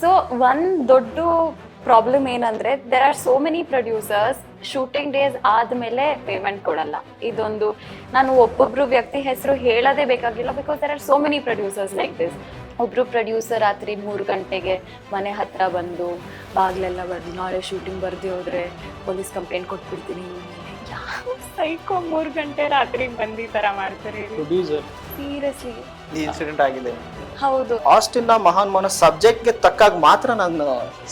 So one ದೊಡ್ಡ problem ಏನಂದ್ರೆ there are so many producers shooting days ಆದ್ಮೇಲೆ payment ಕೊಡಲ್ಲ. ಇದೊಂದು ನಾನು ಒಬ್ಬೊಬ್ರು ವ್ಯಕ್ತಿ ಹೆಸರು ಹೇಳೋದೇ ಬೇಕಾಗಿಲ್ಲ because there are so many producers like this ಒಬ್ರು ಪ್ರೊಡ್ಯೂಸರ್ ರಾತ್ರಿ ಮೂರು ಗಂಟೆಗೆ ಮನೆ ಹತ್ರ ಬಂದು ಬಾಗ್ಲೆಲ್ಲ ಬರ್ದು ನಾಳೆ ಶೂಟಿಂಗ್ ಬರ್ದಿ ಹೋದ್ರೆ ಪೊಲೀಸ್ ಕಂಪ್ಲೇಂಟ್ ಕೊಟ್ಬಿಡ್ತೀನಿ. ಸೈಕೋ ಮೂರು ಗಂಟೆ ರಾತ್ರಿ ಬಂದು ಈ ಥರ ಮಾಡ್ತಾರೆ? ಸೀರಿಯಸ್ಲಿ ಈ ಇನ್ಸಿಡೆಂಟ್ ಆಗಿದೆ. ಹೌದು. ಆಸ್ಟಿನ್ ಮಹಾನ್ ಮಾನಸ್ ಸಬ್ಜೆಕ್ಟ್ಗೆ ತಕ್ಕಾಗ ಮಾತ್ರ ನಾನು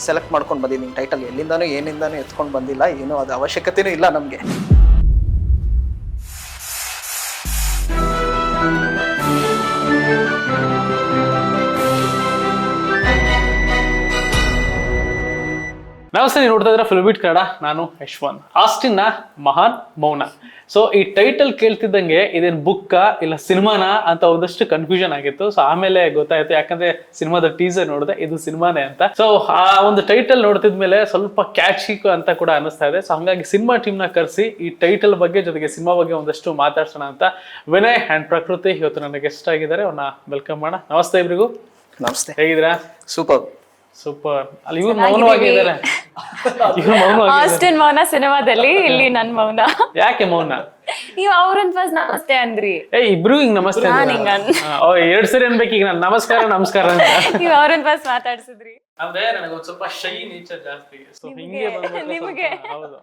ಸೆಲೆಕ್ಟ್ ಮಾಡ್ಕೊಂಡು ಬಂದಿದ್ದೀನಿ ಟೈಟಲ್ ಎಲ್ಲಿಂದಾನು ಏನಿಂದಾನು ಎತ್ಕೊಂಡು ಬಂದಿಲ್ಲ ಏನು ಅದು ಅವಶ್ಯಕತೆನೂ ಇಲ್ಲ ನಮಗೆ. ನಮಸ್ತೆ ನೀವು ನೋಡ್ತಾ ಇದ್ರೆ ಫಿಲ್ಬಿಟ್ ಕನ್ನಡ ನಾನು ಯಶ್ವಂತ್. ಆಸ್ಟಿನ್ನ ಮಹಾನ್ ಮೌನ. ಸೊ ಈ ಟೈಟಲ್ ಕೇಳ್ತಿದ್ದಂಗೆ ಇದೇನ್ ಬುಕ್ಕ ಇಲ್ಲ ಸಿನಿಮಾನ ಅಂತ ಒಂದಷ್ಟು ಕನ್ಫ್ಯೂಷನ್ ಆಗಿತ್ತು. ಸೊ ಆಮೇಲೆ ಗೊತ್ತಾಯ್ತು. ಯಾಕಂದ್ರೆ ಸಿನಿಮಾದ ಟೀಸರ್ ನೋಡಿದೆ ಇದು ಸಿನಿಮಾನೇ ಅಂತ. ಸೊ ಆ ಒಂದು ಟೈಟಲ್ ನೋಡ್ತಿದ್ಮೇಲೆ ಸ್ವಲ್ಪ ಕ್ಯಾಚಿ ಅಂತ ಕೂಡ ಅನಿಸ್ತಾ ಇದೆ. ಸೊ ಹಂಗಾಗಿ ಸಿನಿಮಾ ಟೀಮ್ನ ನ ಕರೆಸಿ ಈ ಟೈಟಲ್ ಬಗ್ಗೆ ಜೊತೆಗೆ ಸಿನಿಮಾ ಬಗ್ಗೆ ಒಂದಷ್ಟು ಮಾತಾಡ್ಸೋಣ ಅಂತ ವಿನಯ್ ಆ್ಯಂಡ್ ಪ್ರಕೃತಿ ಇವತ್ತು ನನ್ನ ಗೆಸ್ಟ್ ಆಗಿದ್ದಾರೆ. ಅವ್ರನ್ನ ವೆಲ್ಕಮ್ ಮಾಡೋಣ. ನಮಸ್ತೆ ಇಬ್ರಿಗೂ ನಮಸ್ತೆ. ಹೇಗಿದ್ದೀರಾ? Super super. ಅಲ್ಲಿ ಇವ್ರು ಮೌನವಾಗಿ ಇದ್ದಾರೆ ಇವ್ರು ಮೌನವಾಗಿ ಆಸ್ಟಿನ್ ಮೌನ ಸಿನಿಮಾದಲ್ಲಿ ಇಲ್ಲಿ ನನ್ ಮೌನ. ಯಾಕೆ ಮೌನ? ನೀವು ಅವ್ರನ್ ಫಸ್ಟ್ ನಮಸ್ತೆ ಅಂದ್ರಿ. ಏ ಇಬ್ರು ಹಿಂಗ್ ನಮಸ್ತೆ ನಾನ್? ಹಿಂಗ್ ಅಂದೆ. ಓ ಎರಡ್ ಸರಿ ಅನ್ಬೇಕು ಈಗ ನಾನು. ನಮಸ್ಕಾರ ನಮಸ್ಕಾರ ಅಂತ. ನೀವ್ ಅವ್ರನ್ ಫಸ್ಟ್ ಮಾತಾಡ್ಸಿದ್ರಿ. ಅಂದ್ರೆ ನನಗೆ ಒಂದ್ ಸ್ವಲ್ಪ ಶೈ ನೇಚರ್ ಜಾಸ್ತಿ. ಸೊ ಹಿಂಗೆ ನಿಮ್ಗೆ- ಬಂದ್ಬಿಟ್ರೆ ನಿಮ್ಗೆ? ಸ್ವಲ್ಪ- ಹೌದು.